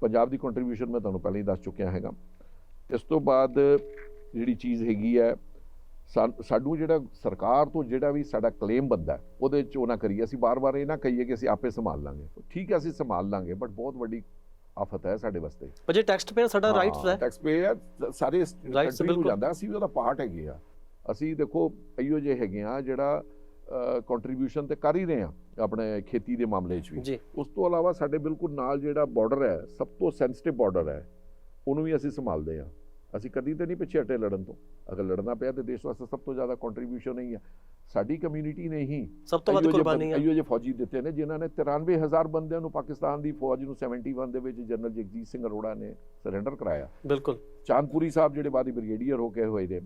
ਪੰਜਾਬ ਦੀ ਕੰਟਰੀਬਿਊਸ਼ਨ ਮੈਂ ਤੁਹਾਨੂੰ ਪਹਿਲਾਂ ਹੀ ਦੱਸ ਚੁੱਕਿਆ ਹੈਗਾ। ਇਸ ਤੋਂ ਬਾਅਦ ਜਿਹੜੀ ਚੀਜ਼ ਹੈਗੀ ਹੈ ਸਾਨੂੰ ਜਿਹੜਾ ਸਰਕਾਰ ਤੋਂ ਜਿਹੜਾ ਵੀ ਸਾਡਾ ਕਲੇਮ ਬੰਦਾ ਉਹਦੇ ਚ ਉਹ ਨਾ ਕਰੀਏ। ਅਸੀਂ ਬਾਰ-ਬਾਰ ਇਹ ਨਾ ਕਹੀਏ ਕਿ ਅਸੀਂ ਆਪੇ ਸੰਭਾਲ ਲਾਂਗੇ। ਠੀਕ ਹੈ ਅਸੀਂ ਸੰਭਾਲ ਲਾਂਗੇ ਬਟ ਬਹੁਤ ਵੱਡੀ ਆਫਤ ਹੈ ਸਾਡੇ ਵਾਸਤੇ। ਪਰ ਜੇ ਟੈਕਸਟ ਪੇਅਰ ਸਾਡਾ ਰਾਈਟਸ ਹੈ। ਟੈਕਸ ਪੇਅਰ ਸਾਰੇ ਕੰਟਰੀ ਨੂੰ ਬਿਲਕੁਲ। ਜਾਂਦਾ। ਅਸੀਂ ਉਹਦਾ ਪਾਰਟ ਹੈਗੇ ਆ। ਅਸੀਂ ਦੇਖੋ ਅਈਓ ਜੇ ਹੈਗੇ ਆ ਜਿਹੜਾ ਕੰਟਰੀਬਿਊਸ਼ਨ ਤੇ ਕਰ ਹੀ ਰਹੇ ਆ ਆਪਣੇ ਖੇਤੀ ਦੇ ਮਾਮਲੇ 'ਚ ਵੀ। ਉਸ ਤੋਂ ਇਲਾਵਾ ਸਾਡੇ ਬਿਲਕੁਲ ਨਾਲ ਜਿਹੜਾ ਬਾਰਡਰ ਹੈ ਸਭ ਤੋਂ ਸੈਂਸਿਟਿਵ ਬਾਰਡਰ ਹੈ ਉਹਨੂੰ ਵੀ ਅਸੀਂ ਸੰਭਾਲਦੇ ਹਾਂ। ਅਸੀਂ ਕਦੀ ਤੇ ਨਹੀਂ ਪਿੱਛੇ ਹਟੇ ਲੜਨ ਤੋਂ। ਅਗਰ ਲੜਨਾ ਪਿਆ ਤੇ ਦੇਸ਼ ਵਾਸਤੇ ਸਭ ਤੋਂ ਜ਼ਿਆਦਾ ਕੰਟਰੀਬਿਊਸ਼ਨ ਹੀ ਹੈ। ਸਾਡੀ ਕਮਿਊਨਿਟੀ ਨੇ ਹੀ ਸਭ ਤੋਂ ਵੱਧ ਅਈਓ ਜਿਹੇ ਕੁਰਬਾਨੀ ਹੈ ਅਈਓ ਜੇ ਫੌਜੀ ਦਿੱਤੇ ਨੇ ਜਿਨ੍ਹਾਂ ਨੇ 93000 ਬੰਦਿਆਂ ਨੂੰ ਪਾਕਿਸਤਾਨ ਦੀ ਫੌਜ ਨੂੰ 71 ਦੇ ਵਿੱਚ ਜਨਰਲ ਜਗਜੀਤ ਸਿੰਘ ਅਰੋੜਾ ਨੇ ਸਰੈਂਡਰ ਕਰਾਇਆ। ਬਿਲਕੁਲ। ਚਾਂਦਪੁਰੀ ਸਾਹਿਬ ਜਿਹੜੇ ਬਾਦੀ ਬ੍ਰਿਗੇਡੀਅਰ ਹੋ ਕੇ ਹੋਏ ਨੇ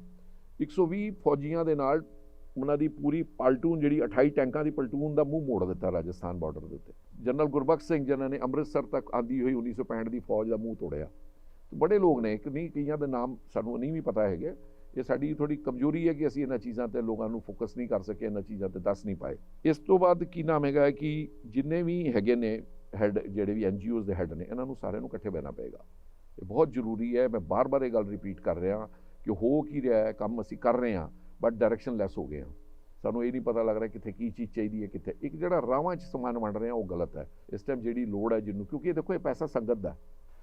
120 ਫੌਜੀਆਂ ਦੇ ਨਾਲ ਉਹਨਾਂ ਦੀ ਪੂਰੀ ਪਲਟੂਨ ਜਿਹੜੀ 28 ਟੈਂਕਾਂ ਦੀ ਪਲਟੂਨ ਦਾ ਮੂੰਹ ਮੋੜ ਦਿੱਤਾ ਰਾਜਸਥਾਨ ਬਾਰਡਰ ਦੇ ਉੱਤੇ। ਜਨਰਲ ਗੁਰਬਖਸ਼ ਸਿੰਘ, ਜਿਨ੍ਹਾਂ ਨੇ ਅੰਮ੍ਰਿਤਸਰ ਤੱਕ ਆਂਦੀ ਹੋਈ 1965 ਦੀ ਫੌਜ ਦਾ ਮੂੰਹ ਤੋੜਿਆ। ਤੇ ਬੜੇ ਲੋਕ ਨੇ ਕਿ ਨਹੀਂ, ਕਈਆਂ ਦੇ ਨਾਮ ਸਾਨੂੰ ਨਹੀਂ ਵੀ ਪਤਾ ਹੈਗੇ। ਇਹ ਸਾਡੀ ਥੋੜੀ ਕਮਜ਼ੋਰੀ ਹੈ ਕਿ ਅਸੀਂ ਇਹਨਾਂ ਚੀਜ਼ਾਂ ਤੇ ਲੋਕਾਂ ਨੂੰ ਫੋਕਸ ਨਹੀਂ ਕਰ ਸਕੇ, ਇਹਨਾਂ ਚੀਜ਼ਾਂ ਤੇ ਦੱਸ ਨਹੀਂ ਪਾਏ। ਇਸ ਤੋਂ ਬਾਅਦ ਕੀ ਨਾਮ ਹੈਗਾ ਕਿ ਜਿੰਨੇ ਵੀ ਹੈਗੇ ਨੇ ਹੈੱਡ, ਜਿਹੜੇ ਵੀ ਐਨਜੀਓਜ਼ ਦੇ ਹੈੱਡ ਨੇ, ਇਹਨਾਂ ਨੂੰ ਸਾਰਿਆਂ ਨੂੰ ਇਕੱਠੇ ਬਹਿਣਾ ਪਏਗਾ। ਇਹ ਬਹੁਤ ਜ਼ਰੂਰੀ ਹੈ, ਮੈਂ ਬਾਰ-ਬਾਰ ਇਹ ਗੱਲ ਰਿਪੀਟ ਕਰ ਰਿਹਾ। ਕਿ ਹੋ ਕੀ ਰਿਹਾ ਹੈ ਕੰਮ ਅਸੀਂ ਕਰ ਰਹੇ ਹਾਂ ਬਟ ਡਾਇਰੈਕਸ਼ਨ ਲੈਸ ਹੋ ਗਏ ਹਾਂ। ਸਾਨੂੰ ਇਹ ਨਹੀਂ ਪਤਾ ਲੱਗ ਰਿਹਾ ਕਿੱਥੇ ਕੀ ਚੀਜ਼ ਚਾਹੀਦੀ ਹੈ ਕਿੱਥੇ। ਇੱਕ ਜਿਹੜਾ ਰਾਵਾਂ 'ਚ ਸਮਾਨ ਵੰਡ ਰਹੇ ਹਾਂ ਉਹ ਗਲਤ ਹੈ। ਇਸ ਟਾਈਮ ਜਿਹੜੀ ਲੋੜ ਹੈ ਜਿਹਨੂੰ ਕਿਉਂਕਿ ਇਹ ਦੇਖੋ ਇਹ ਪੈਸਾ ਸੰਗਤ ਦਾ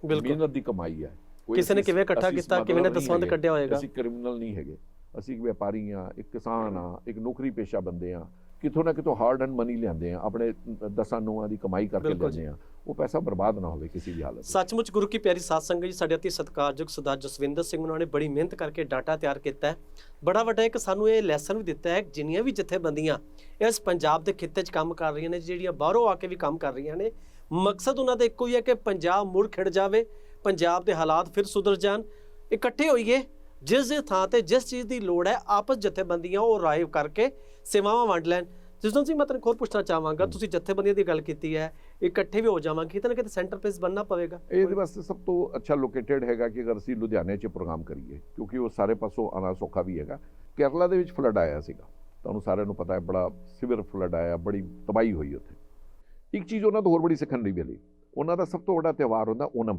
ਮਿਹਨਤ ਦੀ ਕਮਾਈ ਹੈ। ਕਿਸੇ ਨੇ ਕਿਵੇਂ ਇਕੱਠਾ ਕੀਤਾ ਕਿਵੇਂ ਨੇ ਹੈਗੇ। ਕੱਢਿਆ ਹੋਏਗਾ? ਅਸੀਂ ਕ੍ਰਿਮੀਨਲ ਨਹੀਂ ਹੈਗੇ। ਅਸੀਂ ਵਪਾਰੀ ਹਾਂ ਇੱਕ ਕਿਸਾਨ ਹਾਂ ਇੱਕ ਨੌਕਰੀ ਪੇਸ਼ਾ ਬੰਦੇ ਹਾਂ। ਕਿਥੋਂ ਨਾ ਕਿਤੋਂ ਹਾਰਡ ਐਂਡ ਮਨੀ ਲਿਆਂਦੇ ਆ ਆਪਣੇ ਦਸਾਂ ਨੌਆਂ ਦੀ ਕਮਾਈ ਕਰਕੇ। ਲੈਂਦੇ ਆ। ਉਹ ਪੈਸਾ ਬਰਬਾਦ ਨਾ ਹੋਵੇ ਕਿਸੇ ਵੀ ਹਾਲਤ ਸੱਚਮੁੱਚ ਗੁਰੂ ਕੀ ਪਿਆਰੀ ਸਾਧ ਸੰਗਤ ਜੀ ਸਾਡੇ ਅਤੀ ਸਤਿਕਾਰਯੋਗ ਸਰਦਾਰ ਜਸਵਿੰਦਰ ਸਿੰਘ ਉਹਨਾਂ ਨੇ ਬੜੀ ਮਿਹਨਤ ਕਰਕੇ ਡਾਟਾ ਤਿਆਰ ਕੀਤਾ ਹੈ। ਬੜਾ ਵੱਡਾ ਇੱਕ ਸਾਨੂੰ ਇਹ ਲੈਸਨ ਵੀ ਦਿੱਤਾ ਹੈ ਜਿੰਨੀਆਂ ਵੀ ਜਥੇਬੰਦੀਆਂ ਇਸ ਪੰਜਾਬ ਦੇ ਖਿੱਤੇ 'ਚ ਕੰਮ ਕਰ ਰਹੀਆਂ ਨੇ ਜਿਹੜੀਆਂ ਬਾਹਰੋਂ ਆ ਕੇ ਵੀ ਕੰਮ ਕਰ ਰਹੀਆਂ ਨੇ ਮਕਸਦ ਉਹਨਾਂ ਦਾ ਇੱਕੋ ਹੀ ਹੈ ਕਿ ਪੰਜਾਬ ਮੁੜ ਖਿੜ ਜਾਵੇ ਪੰਜਾਬ ਦੇ ਹਾਲਾਤ ਫਿਰ ਸੁਧਰ ਜਾਣ। ਇਕੱਠੇ ਹੋਈਏ ਜਿਸ ਦੇ ਥਾਂ ਤੇ ਜਿਸ ਚੀਜ਼ ਦੀ ਲੋੜ ਹੈ ਆਪਸ ਜਥੇਬੰਦੀਆਂ ਉਹ ਰਾਏ ਕਰਕੇ ਸੇਵਾਵਾਂ ਵੰਡ ਲੈਣ। ਜਸਵੰਤ ਸਿੰਘ ਮੈਂ ਤੁਹਾਨੂੰ ਹੋਰ ਪੁੱਛਣਾ ਚਾਹਾਂਗਾ ਤੁਸੀਂ ਜਥੇਬੰਦੀਆਂ ਦੀ ਗੱਲ ਕੀਤੀ ਹੈ ਇਕੱਠੇ ਵੀ ਹੋ ਜਾਵਾਂਗੇ ਕਿਤੇ ਨਾ ਕਿਤੇ ਸੈਂਟਰ ਪਲੇਸ ਬਣਨਾ ਪਵੇਗਾ। ਇਹਦੇ ਵਾਸਤੇ ਸਭ ਤੋਂ ਅੱਛਾ ਲੋਕੇਟਡ ਹੈਗਾ ਕਿ ਅਗਰ ਅਸੀਂ ਲੁਧਿਆਣੇ 'ਚ ਪ੍ਰੋਗਰਾਮ ਕਰੀਏ ਕਿਉਂਕਿ ਉਹ ਸਾਰੇ ਪਾਸੋਂ ਆਣਾ ਸੌਖਾ ਵੀ ਹੈਗਾ। ਕੇਰਲਾ ਦੇ ਵਿੱਚ ਫਲੱਡ ਆਇਆ ਸੀਗਾ ਤੁਹਾਨੂੰ ਸਾਰਿਆਂ ਨੂੰ ਪਤਾ ਹੈ ਬੜਾ ਸਿਵਰ ਫਲੱਡ ਆਇਆ ਬੜੀ ਤਬਾਹੀ ਹੋਈ ਉੱਥੇ। ਇੱਕ ਚੀਜ਼ ਉਹਨਾਂ ਤੋਂ ਹੋਰ ਬੜੀ ਸਿੱਖਣ ਲਈ ਮਿਲੀ ਉਹਨਾਂ ਦਾ ਸਭ ਤੋਂ ਵੱਡਾ ਤਿਉਹਾਰ ਹੁੰਦਾ ਓਨਮ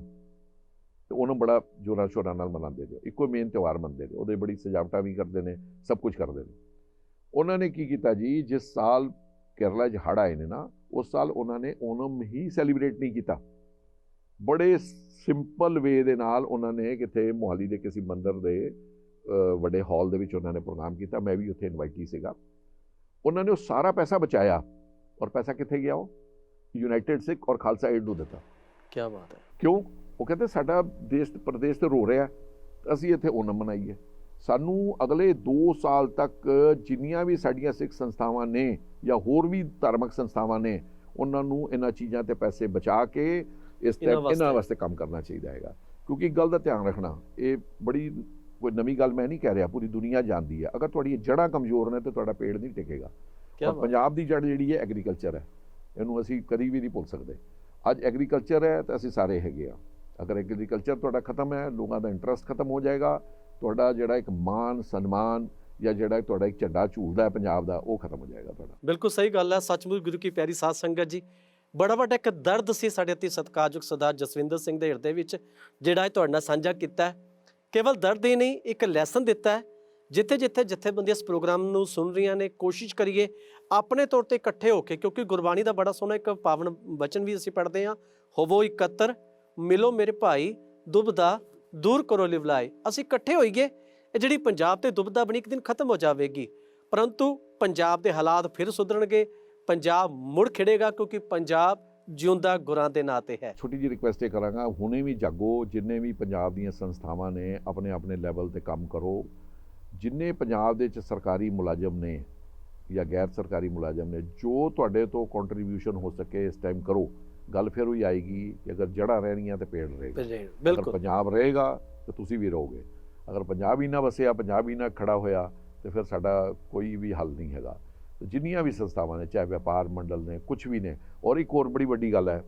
ਤੇ ਓਨਮ ਬੜਾ ਜੋਰਾਂ ਸ਼ੋਰਾਂ ਨਾਲ ਮਨਾਉਂਦੇ ਨੇ ਇੱਕੋ ਮੇਨ ਤਿਉਹਾਰ ਮੰਨਦੇ ਨੇ ਉਹਦੇ ਬੜੀ ਸਜਾਵਟਾਂ ਵੀ ਕਰਦੇ ਨੇ ਸਭ ਕੁਝ ਕਰਦੇ ਨੇ। ਉਹਨਾਂ ਨੇ ਕੀ ਕੀਤਾ ਜੀ? ਜਿਸ ਸਾਲ ਕੇਰਲਾ 'ਚ ਆਏ ਨੇ ਨਾ ਉਸ ਸਾਲ ਉਹਨਾਂ ਨੇ ਓਨਮ ਹੀ ਸੈਲੀਬ੍ਰੇਟ ਨਹੀਂ ਕੀਤਾ। ਬੜੇ ਸਿੰਪਲ ਵੇ ਦੇ ਨਾਲ ਉਹਨਾਂ ਨੇ ਕਿਤੇ ਮੋਹਾਲੀ ਦੇ ਕਿਸੇ ਮੰਦਿਰ ਦੇ ਵੱਡੇ ਹਾਲ ਦੇ ਵਿੱਚ ਉਹਨਾਂ ਨੇ ਪ੍ਰੋਗਰਾਮ ਕੀਤਾ। ਮੈਂ ਵੀ ਉੱਥੇ ਇਨਵਾਈਟੀ ਸੀਗਾ। ਉਹਨਾਂ ਨੇ ਉਹ ਸਾਰਾ ਪੈਸਾ ਬਚਾਇਆ। ਔਰ ਪੈਸਾ ਕਿੱਥੇ ਗਿਆ ਉਹ? ਯੂਨਾਈਟਿਡ ਸਿੱਖ ਔਰ ਖਾਲਸਾ ਏਡ ਨੂੰ ਦਿੱਤਾ। ਕੀ ਬਾਤ ਹੈ। ਕਿਉਂ? ਉਹ ਕਹਿੰਦੇ ਸਾਡਾ ਦੇਸ਼ ਪ੍ਰਦੇਸ਼ ਤੇ ਰੋ ਰਿਹਾ। ਅਸੀਂ ਇੱਥੇ ਓਨਮ ਮਨਾਈਏ। ਸਾਨੂੰ ਅਗਲੇ 2 ਸਾਲ ਤੱਕ ਜਿੰਨੀਆਂ ਵੀ ਸਾਡੀਆਂ ਸਿੱਖ ਸੰਸਥਾਵਾਂ ਨੇ ਜਾਂ ਹੋਰ ਵੀ ਧਾਰਮਿਕ ਸੰਸਥਾਵਾਂ ਨੇ ਉਹਨਾਂ ਨੂੰ ਇਹਨਾਂ ਚੀਜ਼ਾਂ ਤੇ ਪੈਸੇ ਬਚਾ ਕੇ ਇਸ ਵਾਸਤੇ। ਇਹਨਾਂ ਵਾਸਤੇ। ਕੰਮ ਕਰਨਾ ਚਾਹੀਦਾ ਹੈਗਾ। ਕਿਉਂਕਿ ਇੱਕ ਗੱਲ ਦਾ ਧਿਆਨ ਰੱਖਣਾ ਇਹ ਬੜੀ ਕੋਈ ਨਵੀਂ ਗੱਲ ਮੈਂ ਨਹੀਂ ਕਹਿ ਰਿਹਾ ਪੂਰੀ ਦੁਨੀਆ ਜਾਣਦੀ ਹੈ। ਅਗਰ ਤੁਹਾਡੀ ਜੜ੍ਹਾਂ ਕਮਜ਼ੋਰ ਨੇ ਤੇ ਤੁਹਾਡਾ ਪੇੜ ਨਹੀਂ ਟਿਕੇਗਾ। ਪੰਜਾਬ ਦੀ ਜੜ ਜਿਹੜੀ ਹੈ ਐਗਰੀਕਲਚਰ ਹੈ। ਇਹਨੂੰ ਅਸੀਂ ਕਦੀ ਵੀ ਨਹੀਂ ਭੁੱਲ ਸਕਦੇ। ਅੱਜ ਐਗਰੀਕਲਚਰ ਹੈ ਤਾਂ ਅਸੀਂ ਸਾਰੇ ਹੈਗੇ ਆ ਅਗਰ ਐਗਰੀਕਲਚਰ ਤੁਹਾਡਾ ਖਤਮ ਹੈ ਲੋਕਾਂ ਦਾ ਇੰਟਰਸਟ ਖਤਮ ਹੋ ਜਾਏਗਾ। ਤੁਹਾਡਾ ਜਿਹੜਾ ਇੱਕ ਮਾਨ ਸਨਮਾਨ ਜਾਂ ਜਿਹੜਾ ਤੁਹਾਡਾ ਇੱਕ ਝੰਡਾ ਝੂਲਦਾ ਹੈ ਪੰਜਾਬ ਦਾ, ਉਹ ਖਤਮ ਹੋ ਜਾਏਗਾ ਤੁਹਾਡਾ। ਬਿਲਕੁਲ ਸਹੀ ਗੱਲ ਹੈ। ਸੱਚਮੁੱਚ ਗੁਰੂ ਕੀ ਪਿਆਰੀ ਸਾਧ ਸੰਗਤ ਜੀ, ਬੜਾ ਵੱਡਾ ਇੱਕ ਦਰਦ ਸੀ ਸਾਡੇ ਅਤੀ ਸਤਿਕਾਰਯੋਗ ਸਰਦਾਰ ਜਸਵਿੰਦਰ ਸਿੰਘ ਦੇ ਹਿਰਦੇ ਵਿੱਚ, ਜਿਹੜਾ ਇਹ ਤੁਹਾਡੇ ਨਾਲ ਸਾਂਝਾ ਕੀਤਾ ਕੇਵਲ ਦਰਦ ਹੀ ਨਹੀਂ, ਇੱਕ ਲੈਸਨ ਦਿੱਤਾ ਹੈ। ਜਿੱਥੇ ਜਿੱਥੇ ਜਥੇਬੰਦੀਆਂ ਇਸ ਪ੍ਰੋਗਰਾਮ ਨੂੰ ਸੁਣ ਰਹੀਆਂ ਨੇ, ਕੋਸ਼ਿਸ਼ ਕਰੀਏ ਆਪਣੇ ਤੌਰ ਤੇ ਇਕੱਠੇ ਹੋ ਕੇ, ਕਿਉਂਕਿ ਗੁਰਬਾਣੀ ਦਾ ਬੜਾ ਸੋਹਣਾ ਇੱਕ ਪਾਵਨ ਵਚਨ ਵੀ ਅਸੀਂ ਪੜ੍ਹਦੇ ਹਾਂ, ਹੋਵੋ ਇਕੱਤਰ, ਮਿਲੋ ਮੇਰੇ ਭਾਈ, ਦੁਬਦਾ ਦੂਰ ਕਰੋ ਲਿਵਲਾਏ ਅਸੀਂ ਇਕੱਠੇ ਹੋਈਏ, ਇਹ ਜਿਹੜੀ ਪੰਜਾਬ ਤੇ ਦੁਬਦਾ ਬਣੀ ਇੱਕ ਦਿਨ ਖਤਮ ਹੋ ਜਾਵੇਗੀ। ਪਰੰਤੂ ਪੰਜਾਬ ਦੇ ਹਾਲਾਤ ਫਿਰ ਸੁਧਰਨਗੇ, ਪੰਜਾਬ ਮੁੜ ਖਿੜੇਗਾ ਕਿਉਂਕਿ ਪੰਜਾਬ ਜਿਉਂਦਾ ਗੁਰਾਂ ਦੇ ਨਾਂ ਤੇ ਹੈ। ਛੋਟੀ ਜਿਹੀ ਰਿਕੁਐਸਟ ਇਹ ਕਰਾਂਗਾ, ਹੁਣੇ ਵੀ ਜਾਗੋ, ਜਿੰਨੇ ਵੀ ਪੰਜਾਬ ਦੀਆਂ ਸੰਸਥਾਵਾਂ ਨੇ, ਆਪਣੇ ਆਪਣੇ ਲੈਵਲ ਤੇ ਕੰਮ ਕਰੋ। ਜਿੰਨੇ ਪੰਜਾਬ ਦੇ ਵਿੱਚ ਸਰਕਾਰੀ ਮੁਲਾਜ਼ਮ ਨੇ ਜਾਂ ਗੈਰ ਸਰਕਾਰੀ ਮੁਲਾਜ਼ਮ ਨੇ, ਜੋ ਤੁਹਾਡੇ ਤੋਂ ਕੰਟਰੀਬਿਊਸ਼ਨ ਹੋ ਸਕੇ ਇਸ ਟਾਈਮ ਕਰੋ। ਗੱਲ ਫਿਰ ਉਹੀ ਆਏਗੀ ਕਿ ਅਗਰ ਜੜ੍ਹਾਂ ਰਹਿਣੀਆਂ ਤੇ ਪੇੜ ਰਹੇਗਾ। ਬਿਲਕੁਲ। ਪੰਜਾਬ ਰਹੇਗਾ ਤੇ ਤੁਸੀਂ ਵੀ ਰਹੋਗੇ। ਅਗਰ ਪੰਜਾਬ ਹੀ ਨਾ ਵਸਿਆ ਪੰਜਾਬ ਹੀ ਨਾ ਖੜਾ ਹੋਇਆ ਤੇ ਫਿਰ ਸਾਡਾ ਕੋਈ ਵੀ ਹੱਲ ਨਹੀਂ ਹੈਗਾ। ਜਿੰਨੀਆਂ ਵੀ ਸੰਸਥਾਵਾਂ ਨੇ ਚਾਹੇ ਵਪਾਰ ਮੰਡਲ ਨੇ ਕੁਝ ਵੀ ਨੇ ਔਰ ਇੱਕ ਹੋਰ ਬੜੀ ਵੱਡੀ ਗੱਲ ਹੈ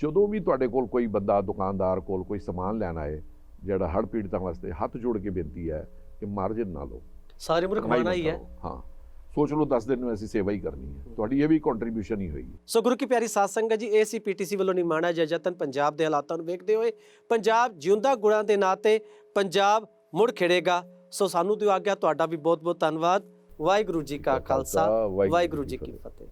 ਜਦੋਂ ਵੀ ਤੁਹਾਡੇ ਕੋਲ ਕੋਈ ਬੰਦਾ ਦੁਕਾਨਦਾਰ ਕੋਲ ਕੋਈ ਸਮਾਨ ਲੈਣ ਆਏ ਜਿਹੜਾ ਹੜ੍ਹ ਪੀੜਤਾਂ ਵਾਸਤੇ ਹੱਥ ਜੋੜ ਕੇ ਬੇਨਤੀ ਹੈ ਕਿ ਮਾਰਜਨ ਨਾ ਲਓ। ਸਾਰੀ ਕਮਾਈ ਕਮਾਣਾ ਹੀ। ਹਾਂ। ਸੋਚ ਲਓ 10 ਦਿਨ ਨੂੰ ਅਸੀਂ ਸੇਵਾ ਹੀ ਕਰਨੀ ਹੈ। ਤੁਹਾਡੀ ਇਹ ਵੀ ਕੰਟਰੀਬਿਊਸ਼ਨ ਹੀ ਹੋਏਗੀ। ਸੋ ਗੁਰੂ ਕੀ ਪਿਆਰੀ ਸਾਧ ਸੰਗਤ ਜੀ ਏਸੀ ਪੀਟੀਸੀ ਵੱਲੋਂ ਨਿਮਾਣਾ ਜਾ ਯਤਨ ਪੰਜਾਬ ਦੇ ਹਾਲਾਤਾਂ ਨੂੰ ਵੇਖਦੇ ਹੋਏ ਪੰਜਾਬ ਜਿਉਂਦਾ ਗੁਰਾਂ ਦੇ ਨਾਂ ਤੇ ਪੰਜਾਬ ਮੁੜ ਖਿੜੇਗਾ। ਸੋ ਸਾਨੂੰ ਦਿਓ ਆਗਿਆ ਤੁਹਾਡਾ ਵੀ ਬਹੁਤ ਬਹੁਤ ਧੰਨਵਾਦ। ਵਾਹਿਗੁਰੂ ਜੀ ਕਾ ਖਾਲਸਾ ਵਾਹਿਗੁਰੂ ਜੀ ਕੀ ਫਤਿਹ।